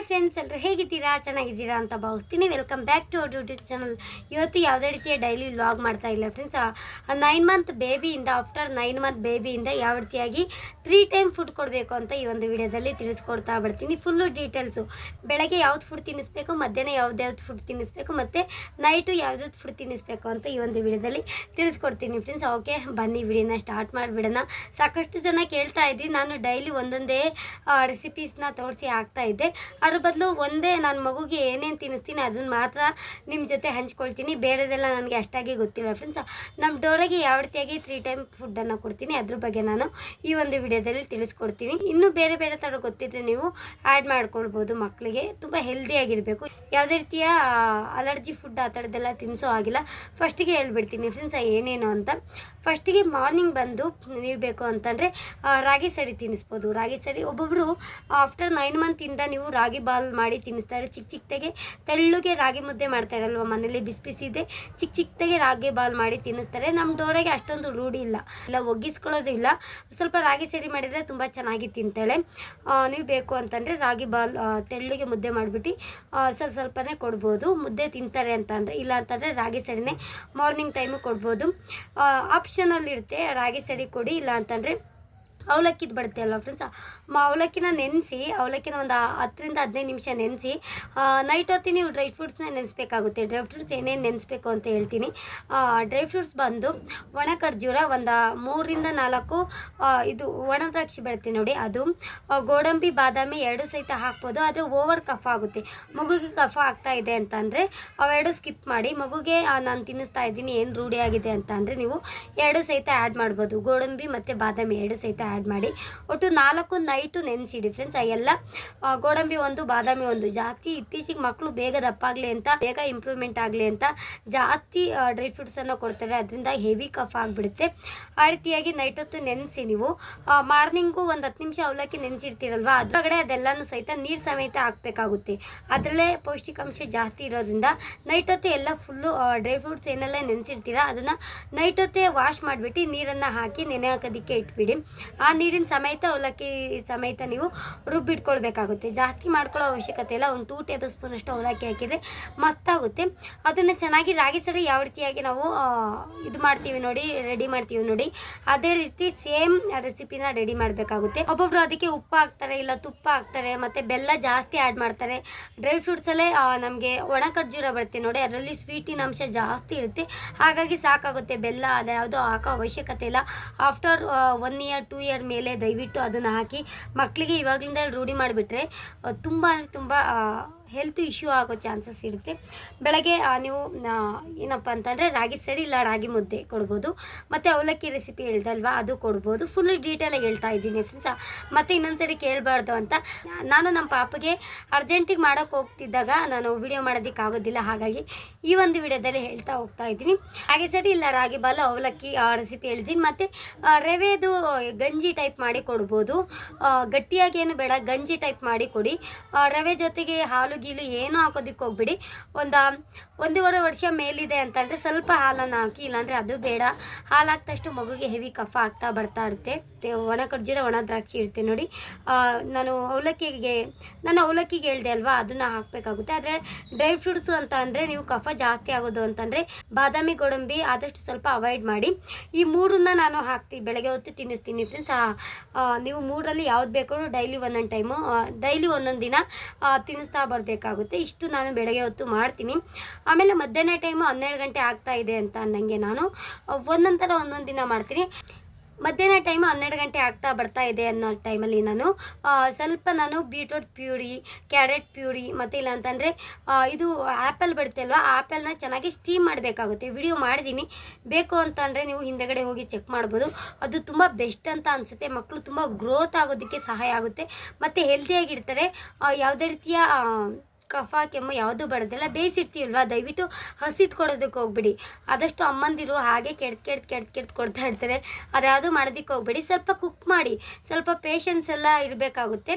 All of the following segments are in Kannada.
ಹಾಯ್ ಫ್ರೆಂಡ್ಸ್ ಎಲ್ಲರೂ ಹೇಗಿದ್ದೀರಾ? ಚೆನ್ನಾಗಿದ್ದೀರಾ ಅಂತ ಭಾವಿಸ್ತೀನಿ. Welcome back to our YouTube channel ಇವತ್ತು ಯಾವುದೇ ರೀತಿಯ ಡೈಲಿ ವ್ಲಾಗ್ ಮಾಡ್ತಾ ಇಲ್ಲ ಫ್ರೆಂಡ್ಸ್ ನೈನ್ ಮಂತ್ ಬೇಬಿಯಿಂದ ಆಫ್ಟರ್ ನೈನ್ ಮಂತ್ ಬೇಬಿಯಿಂದ ಯಾವ ರೀತಿಯಾಗಿ ತ್ರೀ ಟೈಮ್ ಫುಡ್ ಕೊಡಬೇಕು ಅಂತ ಈ ಒಂದು ವಿಡಿಯೋದಲ್ಲಿ ತಿಳಿಸ್ಕೊಡ್ತಾ ಬಿಡ್ತೀನಿ ಫುಲ್ಲು ಡೀಟೇಲ್ಸು ಬೆಳಗ್ಗೆ ಯಾವ್ದು ಫುಡ್ ತಿನ್ನಿಸ್ಬೇಕು, ಮಧ್ಯಾಹ್ನ ಯಾವ್ದು ಯಾವ್ದು ಫುಡ್ ತಿನ್ನಿಸ್ಬೇಕು, ಮತ್ತು ನೈಟು ಯಾವ್ದು ಫುಡ್ ತಿನ್ನಿಸ್ಬೇಕು ಅಂತ ಈ ಒಂದು ವಿಡಿಯೋದಲ್ಲಿ ತಿಳಿಸ್ಕೊಡ್ತೀನಿ ಫ್ರೆಂಡ್ಸ್ ಓಕೆ ಬನ್ನಿ ವಿಡಿಯೋನ ಸ್ಟಾರ್ಟ್ ಮಾಡಿಬಿಡೋಣ. ಸಾಕಷ್ಟು ಜನ ಕೇಳ್ತಾ ಇದ್ವಿ ನಾನು ಡೈಲಿ ಒಂದೊಂದೇ ರೆಸಿಪೀಸ್ನ ತೋರಿಸಿ ಹಾಕ್ತಾ ಇದ್ದೆ. ಅದ್ರ ಬದಲು ಒಂದೇ ನನ್ನ ಮಗುಗೆ ಏನೇನು ತಿನ್ನಿಸ್ತೀನಿ ಅದನ್ನ ಮಾತ್ರ ನಿಮ್ಮ ಜೊತೆ ಹಂಚ್ಕೊಳ್ತೀನಿ. ಬೇರೆದೆಲ್ಲ ನನಗೆ ಅಷ್ಟಾಗಿ ಗೊತ್ತಿಲ್ಲ ಫ್ರೆಂಡ್ಸ್ ನಮ್ಮ ಡೋರಿಗೆ ಯಾವ ರೀತಿಯಾಗಿ ತ್ರೀ ಟೈಮ್ ಫುಡ್ಡನ್ನು ಕೊಡ್ತೀನಿ. ಅದ್ರ ಬಗ್ಗೆ ನಾನು ಈ ಒಂದು ವಿಡಿಯೋದಲ್ಲಿ ತಿಳಿಸ್ಕೊಡ್ತೀನಿ. ಇನ್ನು ಬೇರೆ ಬೇರೆ ಥರ ಗೊತ್ತಿದ್ರೆ ನೀವು ಆ್ಯಡ್ ಮಾಡ್ಕೊಳ್ಬೋದು ಮಕ್ಕಳಿಗೆ ತುಂಬ ಹೆಲ್ದಿಯಾಗಿರಬೇಕು ಯಾವುದೇ ರೀತಿಯ ಅಲರ್ಜಿ ಫುಡ್ ಆ ಥರದ್ದೆಲ್ಲ ತಿನ್ನಿಸೋ ಆಗಿಲ್ಲ ಫಸ್ಟಿಗೆ ಹೇಳ್ಬಿಡ್ತೀನಿ ಫ್ರೆಂಡ್ಸ್ ಏನೇನು ಅಂತ. ಫಸ್ಟಿಗೆ ಮಾರ್ನಿಂಗ್ ಬಂದು ನೀವು ಬೇಕು ಅಂತಂದರೆ ರಾಗಿ ಸರಿ ತಿನ್ನಿಸ್ಬೋದು. ರಾಗಿ ಸರಿ ಒಬ್ಬೊಬ್ಬರು ಆಫ್ಟರ್ ನೈನ್ ಮಂತಿಂದ ನೀವು ರಾಗಿ ಬಾಲ್ ಮಾಡಿ ತಿನ್ನಿಸ್ತಾರೆ. ಚಿಕ್ಕ ಚಿಕ್ಕದಾಗೆ ತೆಳ್ಳಗೆ ರಾಗಿ ಮುದ್ದೆ ಮಾಡ್ತಾರಲ್ವ ಮನೇಲಿ ಬಿಸಿ ಬಿಸಿದೆ ಚಿಕ್ಕ ಚಿಕ್ಕದಾಗೆ ರಾಗಿ ಬಾಲ್ ಮಾಡಿ ತಿನ್ನಿಸ್ತಾರೆ. ನಮ್ಮ ಡೋರೆಗೆ ಅಷ್ಟೊಂದು ರೂಢಿ ಇಲ್ಲ. ಇಲ್ಲ, ಒಗ್ಗಿಸ್ಕೊಳ್ಳೋದು ಇಲ್ಲ. ಸ್ವಲ್ಪ ರಾಗಿ ಸೇರಿ ಮಾಡಿದರೆ ತುಂಬ ಚೆನ್ನಾಗಿ ತಿಂತಾಳೆ. ನೀವು ಬೇಕು ಅಂತಂದರೆ ರಾಗಿ ಬಾಲ್ ತೆಳ್ಳಗೆ ಮುದ್ದೆ ಮಾಡಿಬಿಟ್ಟು ಸ್ವಲ್ಪ ಸ್ವಲ್ಪನೇ ಕೊಡ್ಬೋದು. ಮುದ್ದೆ ತಿಂತಾರೆ ಅಂತ ಅಂದರೆ, ಇಲ್ಲ ಅಂತಂದರೆ ರಾಗಿ ಸರಿನೇ ಮಾರ್ನಿಂಗ್ ಟೈಮು ಕೊಡ್ಬೋದು. ಆಪ್ಷನಲ್ಲಿ ಇರುತ್ತೆ ರಾಗಿ ಸರಿ ಕೊಡಿ, ಇಲ್ಲ ಅಂತಂದರೆ ಅವಲಕ್ಕಿದು ಬರುತ್ತೆ ಅಲ್ವಾ ಫ್ರೆಂಡ್ಸ್ ಅವಲಕ್ಕಿನ ನೆನೆಸಿ, ಅವಲಕ್ಕಿನ ಒಂದು ಹತ್ತರಿಂದ ಹದಿನೈದು ನಿಮಿಷ ನೆನೆಸಿ ನೈಟ್ ಹೊತ್ತಿ ನೀವು ಡ್ರೈ ಫ್ರೂಟ್ಸ್ನ ನೆನೆಸ್ಬೇಕಾಗುತ್ತೆ. ಡ್ರೈ ಫ್ರೂಟ್ಸ್ ಏನೇನು ನೆನೆಸ್ಬೇಕು ಅಂತ ಹೇಳ್ತೀನಿ. ಡ್ರೈ ಫ್ರೂಟ್ಸ್ ಬಂದು ಒಣ ಖರ್ಜೂರ ಒಂದು ಮೂರರಿಂದ ನಾಲ್ಕು ಇದು ಒಣ ದ್ರಾಕ್ಷಿ ಬರುತ್ತೆ ನೋಡಿ ಅದು. ಗೋಡಂಬಿ, ಬಾದಾಮಿ ಎರಡು ಸಹಿತ ಹಾಕ್ಬೋದು. ಆದರೆ ಓವರ್ ಕಫ ಆಗುತ್ತೆ. ಮಗುಗೆ ಕಫ ಆಗ್ತಾ ಇದೆ ಅಂತಂದರೆ ಅವೆರಡು ಸ್ಕಿಪ್ ಮಾಡಿ, ಮಗುಗೆ ನಾನು ತಿನ್ನಿಸ್ತಾ ಇದ್ದೀನಿ, ಏನು ರೂಢಿಯಾಗಿದೆ ಅಂತ ಅಂದರೆ ನೀವು ಎರಡು ಸಹಿತ ಆ್ಯಡ್ ಮಾಡ್ಬೋದು. ಗೋಡಂಬಿ ಮತ್ತು ಬಾದಾಮಿ ಎರಡು ಸಹಿತ ಆ್ಯಡ್ ಮಾಡಿ. ಒಟ್ಟು ನಾಲ್ಕು ನೈಟು ನೆನೆಸಿಡಿ ಫ್ರೆಂಡ್ಸ್ ಎಲ್ಲ ಆ, ಗೋಡಂಬಿ ಒಂದು ಬಾದಾಮಿ ಒಂದು. ಜಾಸ್ತಿ ಇತ್ತೀಚೆಗೆ ಮಕ್ಕಳು ಬೇಗ ದಪ್ಪಾಗಲಿ ಅಂತ ಬೇಗ ಇಂಪ್ರೂವ್ಮೆಂಟ್ ಆಗಲಿ ಅಂತ ಜಾಸ್ತಿ ಡ್ರೈ ಫ್ರೂಟ್ಸನ್ನು ಕೊಡ್ತಾರೆ ಅದರಿಂದ ಹೆವಿ ಕಫ್ ಆಗಿಬಿಡುತ್ತೆ. ಆ ರೀತಿಯಾಗಿ ನೈಟ್ ಹೊತ್ತು ನೆನೆಸಿ ನೀವು ಮಾರ್ನಿಂಗು ಒಂದು ಹತ್ತು ನಿಮಿಷ ಅವಲಕ್ಕಿ ನೆನೆಸಿರ್ತೀರಲ್ವ? ಅದರೊಳಗಡೆ ಅದೆಲ್ಲನೂ ಸಹಿತ ನೀರು ಸಮೇತ ಹಾಕಬೇಕಾಗುತ್ತೆ. ಅದರಲ್ಲೇ ಪೌಷ್ಟಿಕಾಂಶ ಜಾಸ್ತಿ ಇರೋದ್ರಿಂದ ನೈಟ್ ಹೊತ್ತು ಎಲ್ಲ ಫುಲ್ಲು ಡ್ರೈ ಫ್ರೂಟ್ಸ್ ಏನೆಲ್ಲ ನೆನೆಸಿರ್ತೀರ ಅದನ್ನು ನೈಟ್ ಹೊತ್ತೇ ವಾಶ್ ಮಾಡಿಬಿಟ್ಟು ನೀರನ್ನು ಹಾಕಿ ನೆನೆ ಹಾಕೋದಕ್ಕೆ ಇಟ್ಬಿಡಿ. ಆ ನೀರಿನ ಸಮೇತ ಅವಲಕ್ಕಿ ಸಮೇತ ನೀವು ರುಬ್ಬಿಟ್ಕೊಳ್ಬೇಕಾಗುತ್ತೆ. ಜಾಸ್ತಿ ಮಾಡ್ಕೊಳ್ಳೋ ಅವಶ್ಯಕತೆ ಇಲ್ಲ. ಒಂದು ಟೂ ಟೇಬಲ್ ಸ್ಪೂನ್ ಅಷ್ಟು ಅವಲಕ್ಕಿ ಹಾಕಿದರೆ ಮಸ್ತಾಗುತ್ತೆ. ಅದನ್ನು ಚೆನ್ನಾಗಿ ರಾಗಿ ಸರಿ ಯಾವ ರೀತಿಯಾಗಿ ನಾವು ಇದು ಮಾಡ್ತೀವಿ ನೋಡಿ ರೆಡಿ ಮಾಡ್ತೀವಿ ನೋಡಿ, ಅದೇ ರೀತಿ ಸೇಮ್ ರೆಸಿಪಿನ ರೆಡಿ ಮಾಡಬೇಕಾಗುತ್ತೆ. ಒಬ್ಬೊಬ್ರು ಅದಕ್ಕೆ ಉಪ್ಪು ಹಾಕ್ತಾರೆ, ಇಲ್ಲ ತುಪ್ಪ ಹಾಕ್ತಾರೆ, ಮತ್ತು ಬೆಲ್ಲ ಜಾಸ್ತಿ ಆ್ಯಡ್ ಮಾಡ್ತಾರೆ. ಡ್ರೈ ಫ್ರೂಟ್ಸಲ್ಲೇ ನಮಗೆ ಒಣ ಖರ್ಜೂರ ಬರುತ್ತೆ ನೋಡಿ, ಅದರಲ್ಲಿ ಸ್ವೀಟಿನ ಅಂಶ ಜಾಸ್ತಿ ಇರುತ್ತೆ. ಹಾಗಾಗಿ ಸಾಕಾಗುತ್ತೆ. ಬೆಲ್ಲ ಅದು ಯಾವುದೋ ಹಾಕೋ ಅವಶ್ಯಕತೆ ಇಲ್ಲ. After one year two year ಮೇಲೆ ದಯವಿಟ್ಟು ಅದನ್ನು ಹಾಕಿ ಮಕ್ಕಳಿಗೆ ಇವಾಗಲಿಂದ ರೂಢಿ ಮಾಡಿಬಿಟ್ರೆ ತುಂಬ ಅಂದರೆ ತುಂಬ ಹೆಲ್ತ್ ಇಶ್ಯೂ ಆಗೋ ಚಾನ್ಸಸ್ ಇರುತ್ತೆ. ಬೆಳಗ್ಗೆ ನೀವು ಏನಪ್ಪ ಅಂತಂದರೆ ರಾಗಿ ಸರಿ ಇಲ್ಲ, ರಾಗಿ ಮುದ್ದೆ ಕೊಡ್ಬೋದು. ಮತ್ತು ಅವಲಕ್ಕಿ ರೆಸಿಪಿ ಹೇಳ್ದಲ್ವಾ, ಅದು ಕೊಡ್ಬೋದು. ಫುಲ್ ಡೀಟೇಲಾಗಿ ಹೇಳ್ತಾ ಇದ್ದೀನಿ ಫ್ರೆಂಡ್ಸ್ ಮತ್ತು ಇನ್ನೊಂದ್ಸರಿ ಕೇಳಬಾರ್ದು ಅಂತ, ನಾನು ನಮ್ಮ ಪಾಪಗೆ ಅರ್ಜೆಂಟಿಗೆ ಮಾಡೋಕ್ಕೆ ಹೋಗ್ತಿದ್ದಾಗ ನಾನು ವಿಡಿಯೋ ಮಾಡೋದಕ್ಕಾಗೋದಿಲ್ಲ ಹಾಗಾಗಿ ಈ ಒಂದು ವಿಡಿಯೋದಲ್ಲಿ ಹೇಳ್ತಾ ಹೋಗ್ತಾ ಇದ್ದೀನಿ. ಹಾಗೆ ಸರಿ ಇಲ್ಲ, ರಾಗಿ ಬಾಲ, ಅವಲಕ್ಕಿ ರೆಸಿಪಿ ಹೇಳಿದ್ದೀನಿ ಮತ್ತು ರವೆದು ಗಂಜಿ ಟೈಪ್ ಮಾಡಿ ಕೊಡ್ಬೋದು. ಗಟ್ಟಿಯಾಗಿ ಏನು ಬೇಡ, ಗಂಜಿ ಟೈಪ್ ಮಾಡಿ ಕೊಡಿ. ರವೆ ಜೊತೆಗೆ ಹಾಲು ಗೀಲು ಏನೂ ಹಾಕೋದಿಕ್ಕೆ ಹೋಗ್ಬಿಡಿ. ಒಂದು ಒಂದೂವರೆ ವರ್ಷ ಮೇಲಿದೆ ಅಂತಂದರೆ ಸ್ವಲ್ಪ ಹಾಲನ್ನು ಹಾಕಿ, ಇಲ್ಲಾಂದರೆ ಅದು ಬೇಡ. ಹಾಲು ಮಗುಗೆ ಹೆವಿ ಕಫ ಆಗ್ತಾ ಬರ್ತಾ ಇರುತ್ತೆ. ಒಣ ಖರ್ಜೂರ ಒಣ ದ್ರಾಕ್ಷಿ ಇರುತ್ತೆ ನೋಡಿ. ನಾನು ಅವಲಕ್ಕಿಗೆ ನಾನು ಅವಲಕ್ಕಿಗೆ ಹೇಳಿದೆ ಅಲ್ವಾ, ಅದನ್ನು ಹಾಕಬೇಕಾಗುತ್ತೆ. ಆದರೆ ಡ್ರೈ ಫ್ರೂಟ್ಸು ಅಂತ ಅಂದರೆ ನೀವು ಕಫ ಜಾಸ್ತಿ ಆಗೋದು ಅಂತಂದರೆ ಬಾದಾಮಿ, ಗೋಡಂಬಿ ಆದಷ್ಟು ಸ್ವಲ್ಪ ಅವಾಯ್ಡ್ ಮಾಡಿ. ಈ ಮೂರನ್ನ ನಾನು ಹಾಕ್ತೀನಿ, ಬೆಳಗ್ಗೆ ಹೊತ್ತು ತಿನ್ನಿಸ್ತೀನಿ ಫ್ರೆಂಡ್ಸ್ ನೀವು ಮೂರಲ್ಲಿ ಯಾವ್ದು ಬೇಕೋ ಡೈಲಿ ಒಂದೊಂದು ಟೈಮು ಡೈಲಿ ಒಂದೊಂದು ದಿನ ತಿನ್ನಿಸ್ತಾ ಬರಬೇಕಾಗುತ್ತೆ. ಇಷ್ಟು ನಾನು ಬೆಳಗ್ಗೆ ಹೊತ್ತು ಮಾಡ್ತೀನಿ. ಆಮೇಲೆ ಮಧ್ಯಾಹ್ನ ಟೈಮು ಹನ್ನೆರಡು ಗಂಟೆ ಆಗ್ತಾ ಇದೆ ಅಂತ ಅನ್ನಂಗೆ ನಾನು. ಒಂದೊಂಥರ ಒಂದೊಂದು ದಿನ ಮಾಡ್ತೀನಿ. ಮಧ್ಯಾಹ್ನ ಟೈಮ್ ಹನ್ನೆರಡು ಗಂಟೆ ಆಗ್ತಾ ಬರ್ತಾ ಇದೆ ಅನ್ನೋ ಟೈಮಲ್ಲಿ ನಾನು ಸ್ವಲ್ಪ ನಾನು ಬೀಟ್ರೂಟ್ ಪ್ಯೂರಿ ಕ್ಯಾರೆಟ್ ಪ್ಯೂರಿ ಮತ್ತು ಇಲ್ಲ ಅಂತಂದರೆ ಇದು ಆ್ಯಪಲ್ ಬರುತ್ತೆ ಅಲ್ವಾ ಆ್ಯಪಲ್ನ ಚೆನ್ನಾಗಿ ಸ್ಟೀಮ್ ಮಾಡಬೇಕಾಗುತ್ತೆ. ವಿಡಿಯೋ ಮಾಡಿದ್ದೀನಿ ಬೇಕು ಅಂತಂದರೆ ನೀವು ಹಿಂದೆಗಡೆ ಹೋಗಿ ಚೆಕ್ ಮಾಡ್ಬೋದು. ಅದು ತುಂಬ ಬೆಸ್ಟ್ ಅಂತ ಅನಿಸುತ್ತೆ. ಮಕ್ಕಳು ತುಂಬ ಗ್ರೋತ್ ಆಗೋದಕ್ಕೆ ಸಹಾಯ ಆಗುತ್ತೆ. ಮತ್ತು ಹೆಲ್ದಿಯಾಗಿರ್ತಾರೆ ಯಾವುದೇ ರೀತಿಯ ಕಫ, ಕೆಮ್ಮು ಯಾವುದೂ ಬರೋದಿಲ್ಲ. ಬೇಯಿಸಿರ್ತೀವಲ್ವ ದಯವಿಟ್ಟು ಹಸಿದು ಕೊಡೋದಕ್ಕೆ ಹೋಗ್ಬಿಡಿ. ಆದಷ್ಟು ಅಮ್ಮಂದಿರು ಹಾಗೆ ಕೆಡ್ದು ಕೆಡ್ದು ಕೆಡ್ದು ಕೆಡ್ದು ಕೊಡ್ತಾ ಇರ್ತಾರೆ. ಅದ್ಯಾವುದು ಮಾಡೋದಕ್ಕೆ ಹೋಗ್ಬಿಡಿ. ಸ್ವಲ್ಪ ಕುಕ್ ಮಾಡಿ, ಸ್ವಲ್ಪ ಪೇಷನ್ಸ್ ಎಲ್ಲ ಇರಬೇಕಾಗುತ್ತೆ.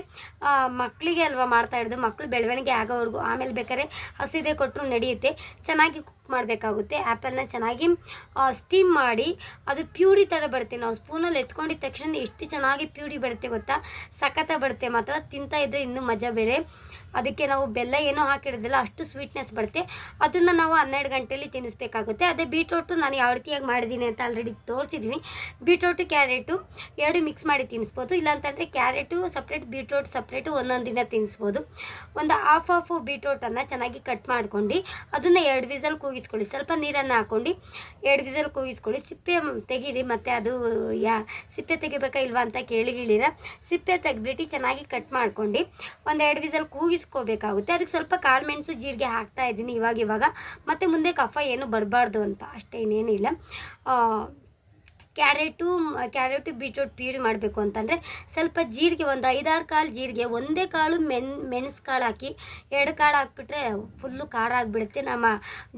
ಮಕ್ಕಳಿಗೆ ಅಲ್ವಾ ಮಾಡ್ತಾ ಇರೋದು? ಮಕ್ಕಳು ಬೆಳವಣಿಗೆ ಆಗೋವರೆಗೂ, ಆಮೇಲೆ ಬೇಕಾದ್ರೆ ಹಸಿದೆ ಕೊಟ್ಟರು ನಡೆಯುತ್ತೆ. ಚೆನ್ನಾಗಿ ಕುಕ್ ಮಾಡಬೇಕಾಗುತ್ತೆ. ಆ್ಯಪಲ್ನ ಚೆನ್ನಾಗಿ ಸ್ಟೀಮ್ ಮಾಡಿ, ಅದು ಪ್ಯೂರಿ ಥರ ಬರುತ್ತೆ. ನಾವು ಸ್ಪೂನಲ್ಲಿ ಎತ್ಕೊಂಡಿದ ತಕ್ಷಣ ಎಷ್ಟು ಚೆನ್ನಾಗಿ ಪ್ಯೂರಿ ಬರುತ್ತೆ ಗೊತ್ತಾ? ಸಖತ್ತ ಬರುತ್ತೆ. ಮಾತ್ರ ತಿಂತಾ ಇದ್ದರೆ ಇನ್ನೂ ಮಜಾ ಬೇರೆ. ಅದಕ್ಕೆ ನಾವು ಬೆಲ್ಲ ಏನೋ ಹಾಕಿರೋದಿಲ್ಲ ಅಷ್ಟು ಸ್ವೀಟ್ನೆಸ್ ಬರುತ್ತೆ. ಅದನ್ನು ನಾವು ಹನ್ನೆರಡು ಗಂಟೆಯಲ್ಲಿ ತಿನ್ನಿಸ್ಬೇಕಾಗುತ್ತೆ. ಅದೇ ಬೀಟ್ರೋಟು ನಾನು ಯಾವ ರೀತಿಯಾಗಿ ಮಾಡಿದ್ದೀನಿ ಅಂತ ಆಲ್ರೆಡಿ ತೋರಿಸಿದ್ದೀನಿ. ಬೀಟ್ರೋಟು, ಕ್ಯಾರೆಟು ಎರಡು ಮಿಕ್ಸ್ ಮಾಡಿ ತಿನ್ನಿಸ್ಬೋದು. ಇಲ್ಲಾಂತಂದರೆ ಕ್ಯಾರೆಟು ಸಪ್ರೇಟ್ ಬೀಟ್ರೋಟ್ ಸಪ್ರೇಟು ಒಂದೊಂದು ದಿನ ತಿನ್ನಿಸ್ಬೋದು. ಒಂದು ಹಾಫ್ ಹಾಫು ಬೀಟ್ರೋಟನ್ನು ಚೆನ್ನಾಗಿ ಕಟ್ ಮಾಡ್ಕೊಂಡು, ಅದನ್ನು ಎರಡು ವಿಸಲ್ ಕೂಗಿಸ್ಕೊಳ್ಳಿ ಸ್ವಲ್ಪ ನೀರನ್ನು ಹಾಕ್ಕೊಂಡು ಎರಡು ವಿಸಲ್ ಕೂಗಿಸ್ಕೊಳ್ಳಿ ಸಿಪ್ಪೆ ತೆಗೀರಿ ಮತ್ತು ಅದು ಯಾ ಸಿಪ್ಪೆ ತೆಗಿಬೇಕಾ ಇಲ್ವಾ ಅಂತ ಕೇಳಿಗಿಳಿರ ಸಿಪ್ಪೆ ತೆಗೆದ್ಬಿಟ್ಟು ಚೆನ್ನಾಗಿ ಕಟ್ ಮಾಡ್ಕೊಂಡು ಒಂದು ಎರಡು ವಿಸಲ್ ಕೂಗಿಸ್ಕೋಬೇಕಾಗುತ್ತೆ ಅದಕ್ಕೆ ಸ್ವಲ್ಪ ಕಾಳು ಮೆಣಸು ಜೀರಿಗೆ ಹಾಕ್ತಾ ಇದ್ದೀನಿ ಇವಾಗ ಇವಾಗ. ಮತ್ತು ಮುಂದೆ ಕಫ ಏನು ಬರಬಾರ್ದು ಅಂತ ಅಷ್ಟೇ ಆ, ಕ್ಯಾರೆಟು ಕ್ಯಾರೆಟು, ಬೀಟ್ರೂಟ್ ಪ್ಯೂರಿ ಮಾಡಬೇಕು ಅಂತಂದರೆ ಸ್ವಲ್ಪ ಜೀರಿಗೆ ಒಂದು ಐದಾರು ಕಾಳು ಜೀರಿಗೆ, ಒಂದೇ ಕಾಳು ಮೆನ್, ಮೆಣಸು ಕಾಳು ಹಾಕಿ, ಎರಡು ಕಾಳು ಹಾಕ್ಬಿಟ್ರೆ ಫುಲ್ಲು ಖಾರ ಆಗಿಬಿಡುತ್ತೆ. ನಮ್ಮ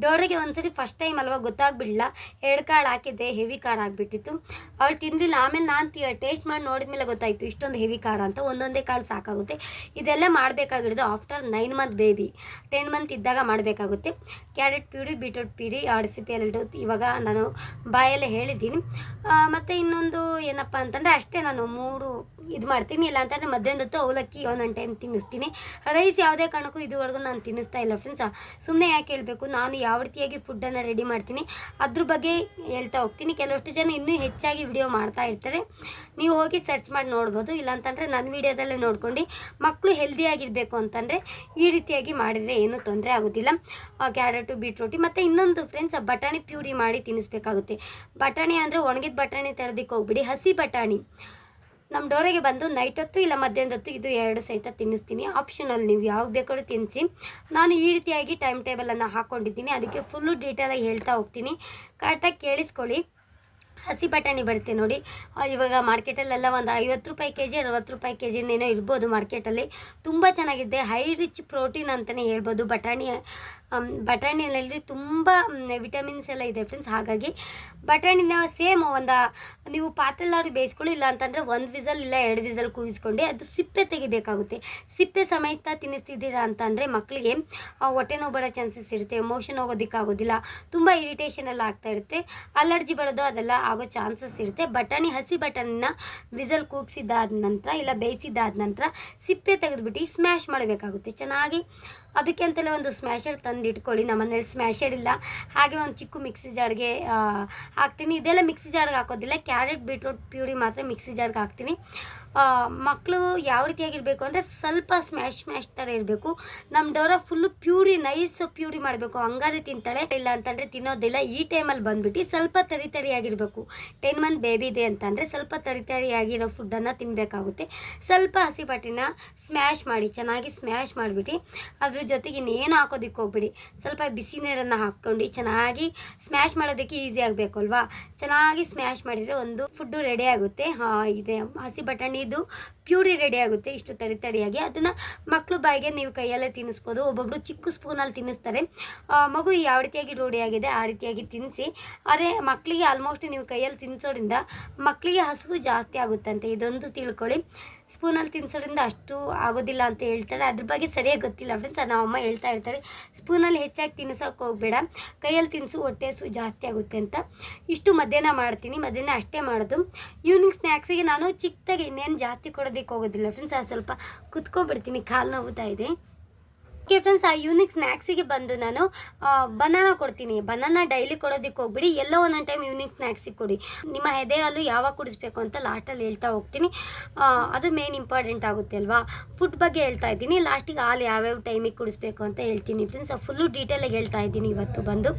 ಡೋರಿಗೆ ಒಂದ್ಸರಿ ಫಸ್ಟ್ ಟೈಮ್ ಅಲ್ವಾ ಗೊತ್ತಾಗ್ಬಿಡಲಿಲ್ಲ. ಎರಡು ಕಾಳು ಹಾಕಿದ್ದೆ, ಹೆವಿ ಖಾರ ಆಗಿಬಿಟ್ಟಿತ್ತು. ಅವಳು ತಿಂದಿಲ್ಲ ಆಮೇಲೆ ನಾನು ಟೇಸ್ಟ್ ಮಾಡಿ ನೋಡಿದ್ಮೇಲೆ ಗೊತ್ತಾಯಿತು, ಇಷ್ಟೊಂದು ಹೆವಿ ಖಾರ ಅಂತ. ಒಂದೊಂದೇ ಕಾಳು ಸಾಕಾಗುತ್ತೆ. ಇದೆಲ್ಲ ಮಾಡಬೇಕಾಗಿರೋದು after nine month baby. Ten month ಇದ್ದಾಗ ಮಾಡಬೇಕಾಗುತ್ತೆ. ಕ್ಯಾರೆಟ್ ಪ್ಯೂರಿ, ಬೀಟ್ರೂಟ್ ಪ್ಯೂರಿ ಆ ರೆಸಿಪಿ ಎರಡು ಇವಾಗ ನಾನು ಬಾಯಲ್ಲೇ ಹೇಳಿದ್ದೀನಿ. ಮತ್ತೆ ಇನ್ನೊಂದು ಏನಪ್ಪ ಅಂತಂದರೆ ಅಷ್ಟೇ ನಾನು ಮೂರು ಇದು ಮಾಡ್ತೀನಿ ಇಲ್ಲ ಅಂತಂದರೆ ಮಧ್ಯಾಹ್ನದ ಹೊತ್ತು ಅವಲಕ್ಕಿ ಒಂದೊಂದು ಟೈಮ್ ತಿನ್ನಿಸ್ತೀನಿ. ರೈಸ್ ಯಾವುದೇ ಕಾರಣಕ್ಕೂ ಇದುವರೆಗೂ ನಾನು ತಿನ್ನಿಸ್ತಾ ಇಲ್ಲ ಫ್ರೆಂಡ್ಸ್ ಸುಮ್ಮನೆ ಯಾಕೆ ಹೇಳಬೇಕು, ನಾನು ಯಾವ ರೀತಿಯಾಗಿ ಫುಡ್ಡನ್ನು ರೆಡಿ ಮಾಡ್ತೀನಿ, ಅದ್ರ ಬಗ್ಗೆ ಹೇಳ್ತಾ ಹೋಗ್ತೀನಿ. ಕೆಲವಷ್ಟು ಜನ ಇನ್ನೂ ಹೆಚ್ಚಾಗಿ ವಿಡಿಯೋ ಮಾಡ್ತಾ ಇರ್ತಾರೆ. ನೀವು ಹೋಗಿ ಸರ್ಚ್ ಮಾಡಿ ನೋಡ್ಬೋದು, ಇಲ್ಲಾಂತಂದರೆ ನನ್ನ ವಿಡಿಯೋದಲ್ಲೇ ನೋಡ್ಕೊಂಡು ಮಕ್ಕಳು ಹೆಲ್ದಿಯಾಗಿರಬೇಕು ಅಂತಂದರೆ ಈ ರೀತಿಯಾಗಿ ಮಾಡಿದರೆ ಏನೂ ತೊಂದರೆ ಆಗೋದಿಲ್ಲ. ಕ್ಯಾರೆಟು ಬೀಟ್ರೋಟಿ ಮತ್ತು ಇನ್ನೊಂದು ಫ್ರೆಂಡ್ಸ್ ಬಟಾಣಿ ಪ್ಯೂರಿ ಮಾಡಿ ತಿನ್ನಿಸ್ಬೇಕಾಗುತ್ತೆ. ಬಟಾಣಿ ಅಂದರೆ ಒಣಗಿದ ಬಟಾಣಿ ತರೋದಕ್ಕೆ ಹೋಗ್ಬಿಡಿ, ಹಸಿ ಬಟಾಣಿ. ನಮ್ಮ ಡೋರಿಗೆ ಬಂದು ನೈಟ್ ಹೊತ್ತು ಇಲ್ಲ ಮಧ್ಯಾಹ್ನದ ಹೊತ್ತು ಇದು ಎರಡು ಸಹಿತ ತಿನ್ನಿಸ್ತೀನಿ. ಆಪ್ಷನಲ್ ನೀವು ಯಾವಾಗ ಬೇಕಾದ್ರೂ ತಿನ್ನಿಸಿ ನಾನು ಈ ರೀತಿಯಾಗಿ ಟೈಮ್ ಟೇಬಲನ್ನು ಹಾಕ್ಕೊಂಡಿದ್ದೀನಿ ಅದಕ್ಕೆ ಫುಲ್ಲು ಡೀಟೇಲಾಗಿ ಹೇಳ್ತಾ ಹೋಗ್ತೀನಿ. ಕರೆಕ್ಟಾಗಿ ಕೇಳಿಸ್ಕೊಳ್ಳಿ. ಹಸಿ ಬಟಾಣಿ ಬರುತ್ತೆ ನೋಡಿ. ಇವಾಗ ಮಾರ್ಕೆಟಲ್ಲೆಲ್ಲ ಒಂದು ಐವತ್ತು ರೂಪಾಯಿ ಕೆ ಜಿ ಅರವತ್ತು ರೂಪಾಯಿ ಕೆ ಜಿನೇನೋ ಇರ್ಬೋದು ಮಾರ್ಕೆಟಲ್ಲಿ ತುಂಬ ಚೆನ್ನಾಗಿದೆ. ಹೈ ರಿಚ್ ಪ್ರೋಟೀನ್ ಅಂತಲೇ ಹೇಳ್ಬೋದು. ಬಟಾಣಿ ಬಟಾಣಿಯಲ್ಲಿ ತುಂಬ ವಿಟಮಿನ್ಸ್ ಎಲ್ಲ ಇದೆ ಫ್ರೆಂಡ್ಸ್ ಹಾಗಾಗಿ ಬಟಾಣಿನ ಸೇಮ್ ಒಂದು, ನೀವು ಪಾತ್ರೆಲ್ಲಾದ್ರು ಬೇಯಿಸ್ಕೊಳ್ಳಿ ಇಲ್ಲ ಅಂತಂದರೆ ಒಂದು ವಿಸಲ್ ಇಲ್ಲ ಎರಡು ವಿಸಲ್ ಕೂಗಿಸ್ಕೊಂಡು ಅದು ಸಿಪ್ಪೆ ತೆಗಿಬೇಕಾಗುತ್ತೆ. ಸಿಪ್ಪೆ ಸಮೇತ ತಿನ್ನಿಸ್ತಿದ್ದೀರಾ ಅಂತಂದರೆ ಮಕ್ಕಳಿಗೆ ಹೊಟ್ಟೆ ನೋವು ಬರೋ ಚಾನ್ಸಸ್ ಇರುತ್ತೆ ಮೋಷನ್ ಹೋಗೋದಕ್ಕಾಗೋದಿಲ್ಲ, ತುಂಬ ಇರಿಟೇಷನ್ ಎಲ್ಲ ಆಗ್ತಾ ಇರುತ್ತೆ ಅಲರ್ಜಿ ಬರೋದು ಅದೆಲ್ಲ ಆಗೋ ಚಾನ್ಸಸ್ ಇರುತ್ತೆ. ಬಟಾಣಿ, ಹಸಿ ಬಟಾಣಿನ ವಿಸಲ್ ಕೂಗಿಸಿದ್ದಾದ ನಂತರ, ಇಲ್ಲ ಬೇಯಿಸಿದ್ದಾದ ನಂತರ ಸಿಪ್ಪೆ ತೆಗೆದುಬಿಟ್ಟು ಸ್ಮ್ಯಾಶ್ ಮಾಡಬೇಕಾಗುತ್ತೆ. ಚೆನ್ನಾಗಿ ಅದಕ್ಕೆ ಅಂತಲೇ ಒಂದು ಸ್ಮ್ಯಾಶರ್ ತಂದು ಇಟ್ಕೊಳ್ಳಿ ನಮ್ಮ ಮನೇಲಿ ಸ್ಮ್ಯಾಶರ್ ಇಲ್ಲ. ಹಾಗೆ ಒಂದು ಚಿಕ್ಕ ಮಿಕ್ಸಿ ಜಾರ್ಗೆ ಹಾಕ್ತೀನಿ. ಇದೆಲ್ಲ ಮಿಕ್ಸಿ ಜಾರ್ಗೆ ಹಾಕೋದಿಲ್ಲ. ಕ್ಯಾರೆಟ್ ಬೀಟ್ರೂಟ್ ಪ್ಯೂರಿ ಮಾತ್ರ ಮಿಕ್ಸಿ ಜಾರ್ಗೆ ಹಾಕ್ತೀನಿ. ಮಕ್ಕಳು ಯಾವ ರೀತಿಯಾಗಿರಬೇಕು ಅಂದರೆ ಸ್ವಲ್ಪ ಸ್ಮ್ಯಾಶ್ ಸ್ಮ್ಯಾಶ್ ಥರ ಇರಬೇಕು. ನಮ್ಮ Dora full puree nice puree ಮಾಡಬೇಕು. ಹಂಗಾದ್ರೆ ತಿಂತಾಳೆ, ಇಲ್ಲ ಅಂತಂದರೆ ತಿನ್ನೋದಿಲ್ಲ. ಈ ಟೈಮಲ್ಲಿ ಬಂದ್ಬಿಟ್ಟು ಸ್ವಲ್ಪ ತರಿ ತರಿಯಾಗಿರಬೇಕು. ಟೆನ್ ಮಂತ್ ಬೇಬಿ ಇದೆ ಅಂತಂದರೆ ಸ್ವಲ್ಪ ತರಿ ತರಿಯಾಗಿರೋ ಫುಡ್ಡನ್ನು ತಿನ್ನಬೇಕಾಗುತ್ತೆ ಸ್ವಲ್ಪ ಹಸಿ ಬಟ್ಟಿನ ಸ್ಮ್ಯಾಶ್ ಮಾಡಿ, ಚೆನ್ನಾಗಿ ಸ್ಮ್ಯಾಶ್ ಮಾಡಿಬಿಟ್ಟು ಅದ್ರ ಜೊತೆಗೆ ಇನ್ನೇನು ಹಾಕೋದಿಕ್ಕೆ ಹೋಗ್ಬಿಡಿ. ಸ್ವಲ್ಪ ಬಿಸಿ ನೀರನ್ನು ಹಾಕ್ಕೊಂಡು ಚೆನ್ನಾಗಿ ಸ್ಮ್ಯಾಶ್ ಮಾಡೋದಕ್ಕೆ ಈಸಿ ಆಗಬೇಕು ಅಲ್ವಾ? ಚೆನ್ನಾಗಿ ಸ್ಮ್ಯಾಶ್ ಮಾಡಿದರೆ ಒಂದು ಫುಡ್ಡು ರೆಡಿ ಆಗುತ್ತೆ. ಇದೆ. ಹಸಿ ಬಟಾಣಿದು ಪ್ಯೂರಿ ರೆಡಿ ಆಗುತ್ತೆ, ಇಷ್ಟು ತರಿ ತರಿಯಾಗಿ. ಅದನ್ನು ಮಕ್ಕಳು ಬಾಯಿಗೆ ನೀವು ಕೈಯಲ್ಲೇ ತಿನ್ನಿಸ್ಬೋದು. ಒಬ್ಬೊಬ್ಬರು ಚಿಕ್ಕ ಸ್ಪೂನಲ್ಲಿ ತಿನ್ನಿಸ್ತಾರೆ. ಮಗು ಯಾವ ರೀತಿಯಾಗಿ ರೂಢಿಯಾಗಿದೆ ಆ ರೀತಿಯಾಗಿ ತಿನ್ನಿಸಿ. ಆದರೆ ಮಕ್ಕಳಿಗೆ ಆಲ್ಮೋಸ್ಟ್ ನೀವು ಕೈಯಲ್ಲಿ ತಿನ್ನಿಸೋದ್ರಿಂದ ಮಕ್ಕಳಿಗೆ ಹಸಿವು ಜಾಸ್ತಿ ಆಗುತ್ತಂತೆ. ಇದೊಂದು ತಿಳ್ಕೊಳ್ಳಿ. ಸ್ಪೂನಲ್ಲಿ ತಿನ್ಸೋದ್ರಿಂದ ಅಷ್ಟು ಆಗೋದಿಲ್ಲ ಅಂತ ಹೇಳ್ತಾರೆ. ಅದ್ರ ಬಗ್ಗೆ ಸರಿಯಾಗಿ ಗೊತ್ತಿಲ್ಲ ಫ್ರೆಂಡ್ಸ್ ನಮ್ಮ ಅಮ್ಮ ಹೇಳ್ತಾ ಇರ್ತಾರೆ. ಸ್ಪೂನಲ್ಲಿ ಹೆಚ್ಚಾಗಿ ತಿನ್ನಿಸೋಕೆ ಹೋಗಬೇಡ. ಕೈಯಲ್ಲಿ ತಿನ್ನಿಸು, ಹೊಟ್ಟೆ ಸು ಜಾಸ್ತಿ ಆಗುತ್ತೆ ಅಂತ. ಇಷ್ಟು ಮಧ್ಯಾಹ್ನ ಮಾಡ್ತೀನಿ. ಮಧ್ಯಾಹ್ನ ಅಷ್ಟೇ ಮಾಡೋದು. ಈವ್ನಿಂಗ್ ಸ್ನ್ಯಾಕ್ಸಿಗೆ ನಾನು ಚಿಕ್ಕದಾಗಿ ಇನ್ನೇನು ಜಾಸ್ತಿ ಕೊಡೋದಕ್ಕೆ ಹೋಗೋದಿಲ್ಲ ಫ್ರೆಂಡ್ಸ್ ಅದು ಸ್ವಲ್ಪ ಕುತ್ಕೊಬಿಡ್ತೀನಿ ಕಾಲು ನೋವುತ್ತಾ ಇದೆ. ಓಕೆ ಫ್ರೆಂಡ್ಸ್ ಆ ಯೂನಿಕ್ ಸ್ನ್ಯಾಕ್ಸಿಗೆ ಬಂದು ನಾನು ಬನಾನ ಕೊಡ್ತೀನಿ. ಬನಾನ ಡೈಲಿ ಕೊಡೋದಕ್ಕೆ ಹೋಗ್ಬಿಡಿ, ಎಲ್ಲೋ ಒಂದೊಂದು ಟೈಮ್ ಯೂನಿಕ್ ಸ್ನ್ಯಾಕ್ಸಿಗೆ ಕೊಡಿ. ನಿಮ್ಮ ಎದೆ ಹಾಲು ಯಾವಾಗ ಕುಡಿಸ್ಬೇಕು ಅಂತ ಲಾಸ್ಟಲ್ಲಿ ಹೇಳ್ತಾ ಹೋಗ್ತೀನಿ. ಅದು ಮೇನ್ ಇಂಪಾರ್ಟೆಂಟ್ ಆಗುತ್ತೆ ಅಲ್ವಾ? ಫುಡ್ ಬಗ್ಗೆ ಹೇಳ್ತಾ ಇದ್ದೀನಿ. ಲಾಸ್ಟಿಗೆ ಹಾಲು ಯಾವ್ಯಾವ ಟೈಮಿಗೆ ಕುಡಿಸ್ಬೇಕು ಅಂತ ಹೇಳ್ತೀನಿ ಫ್ರೆಂಡ್ಸ್ ಫುಲ್ಲು ಡೀಟೇಲಾಗಿ ಹೇಳ್ತಾ ಇದ್ದೀನಿ ಇವತ್ತು ಬಂದು.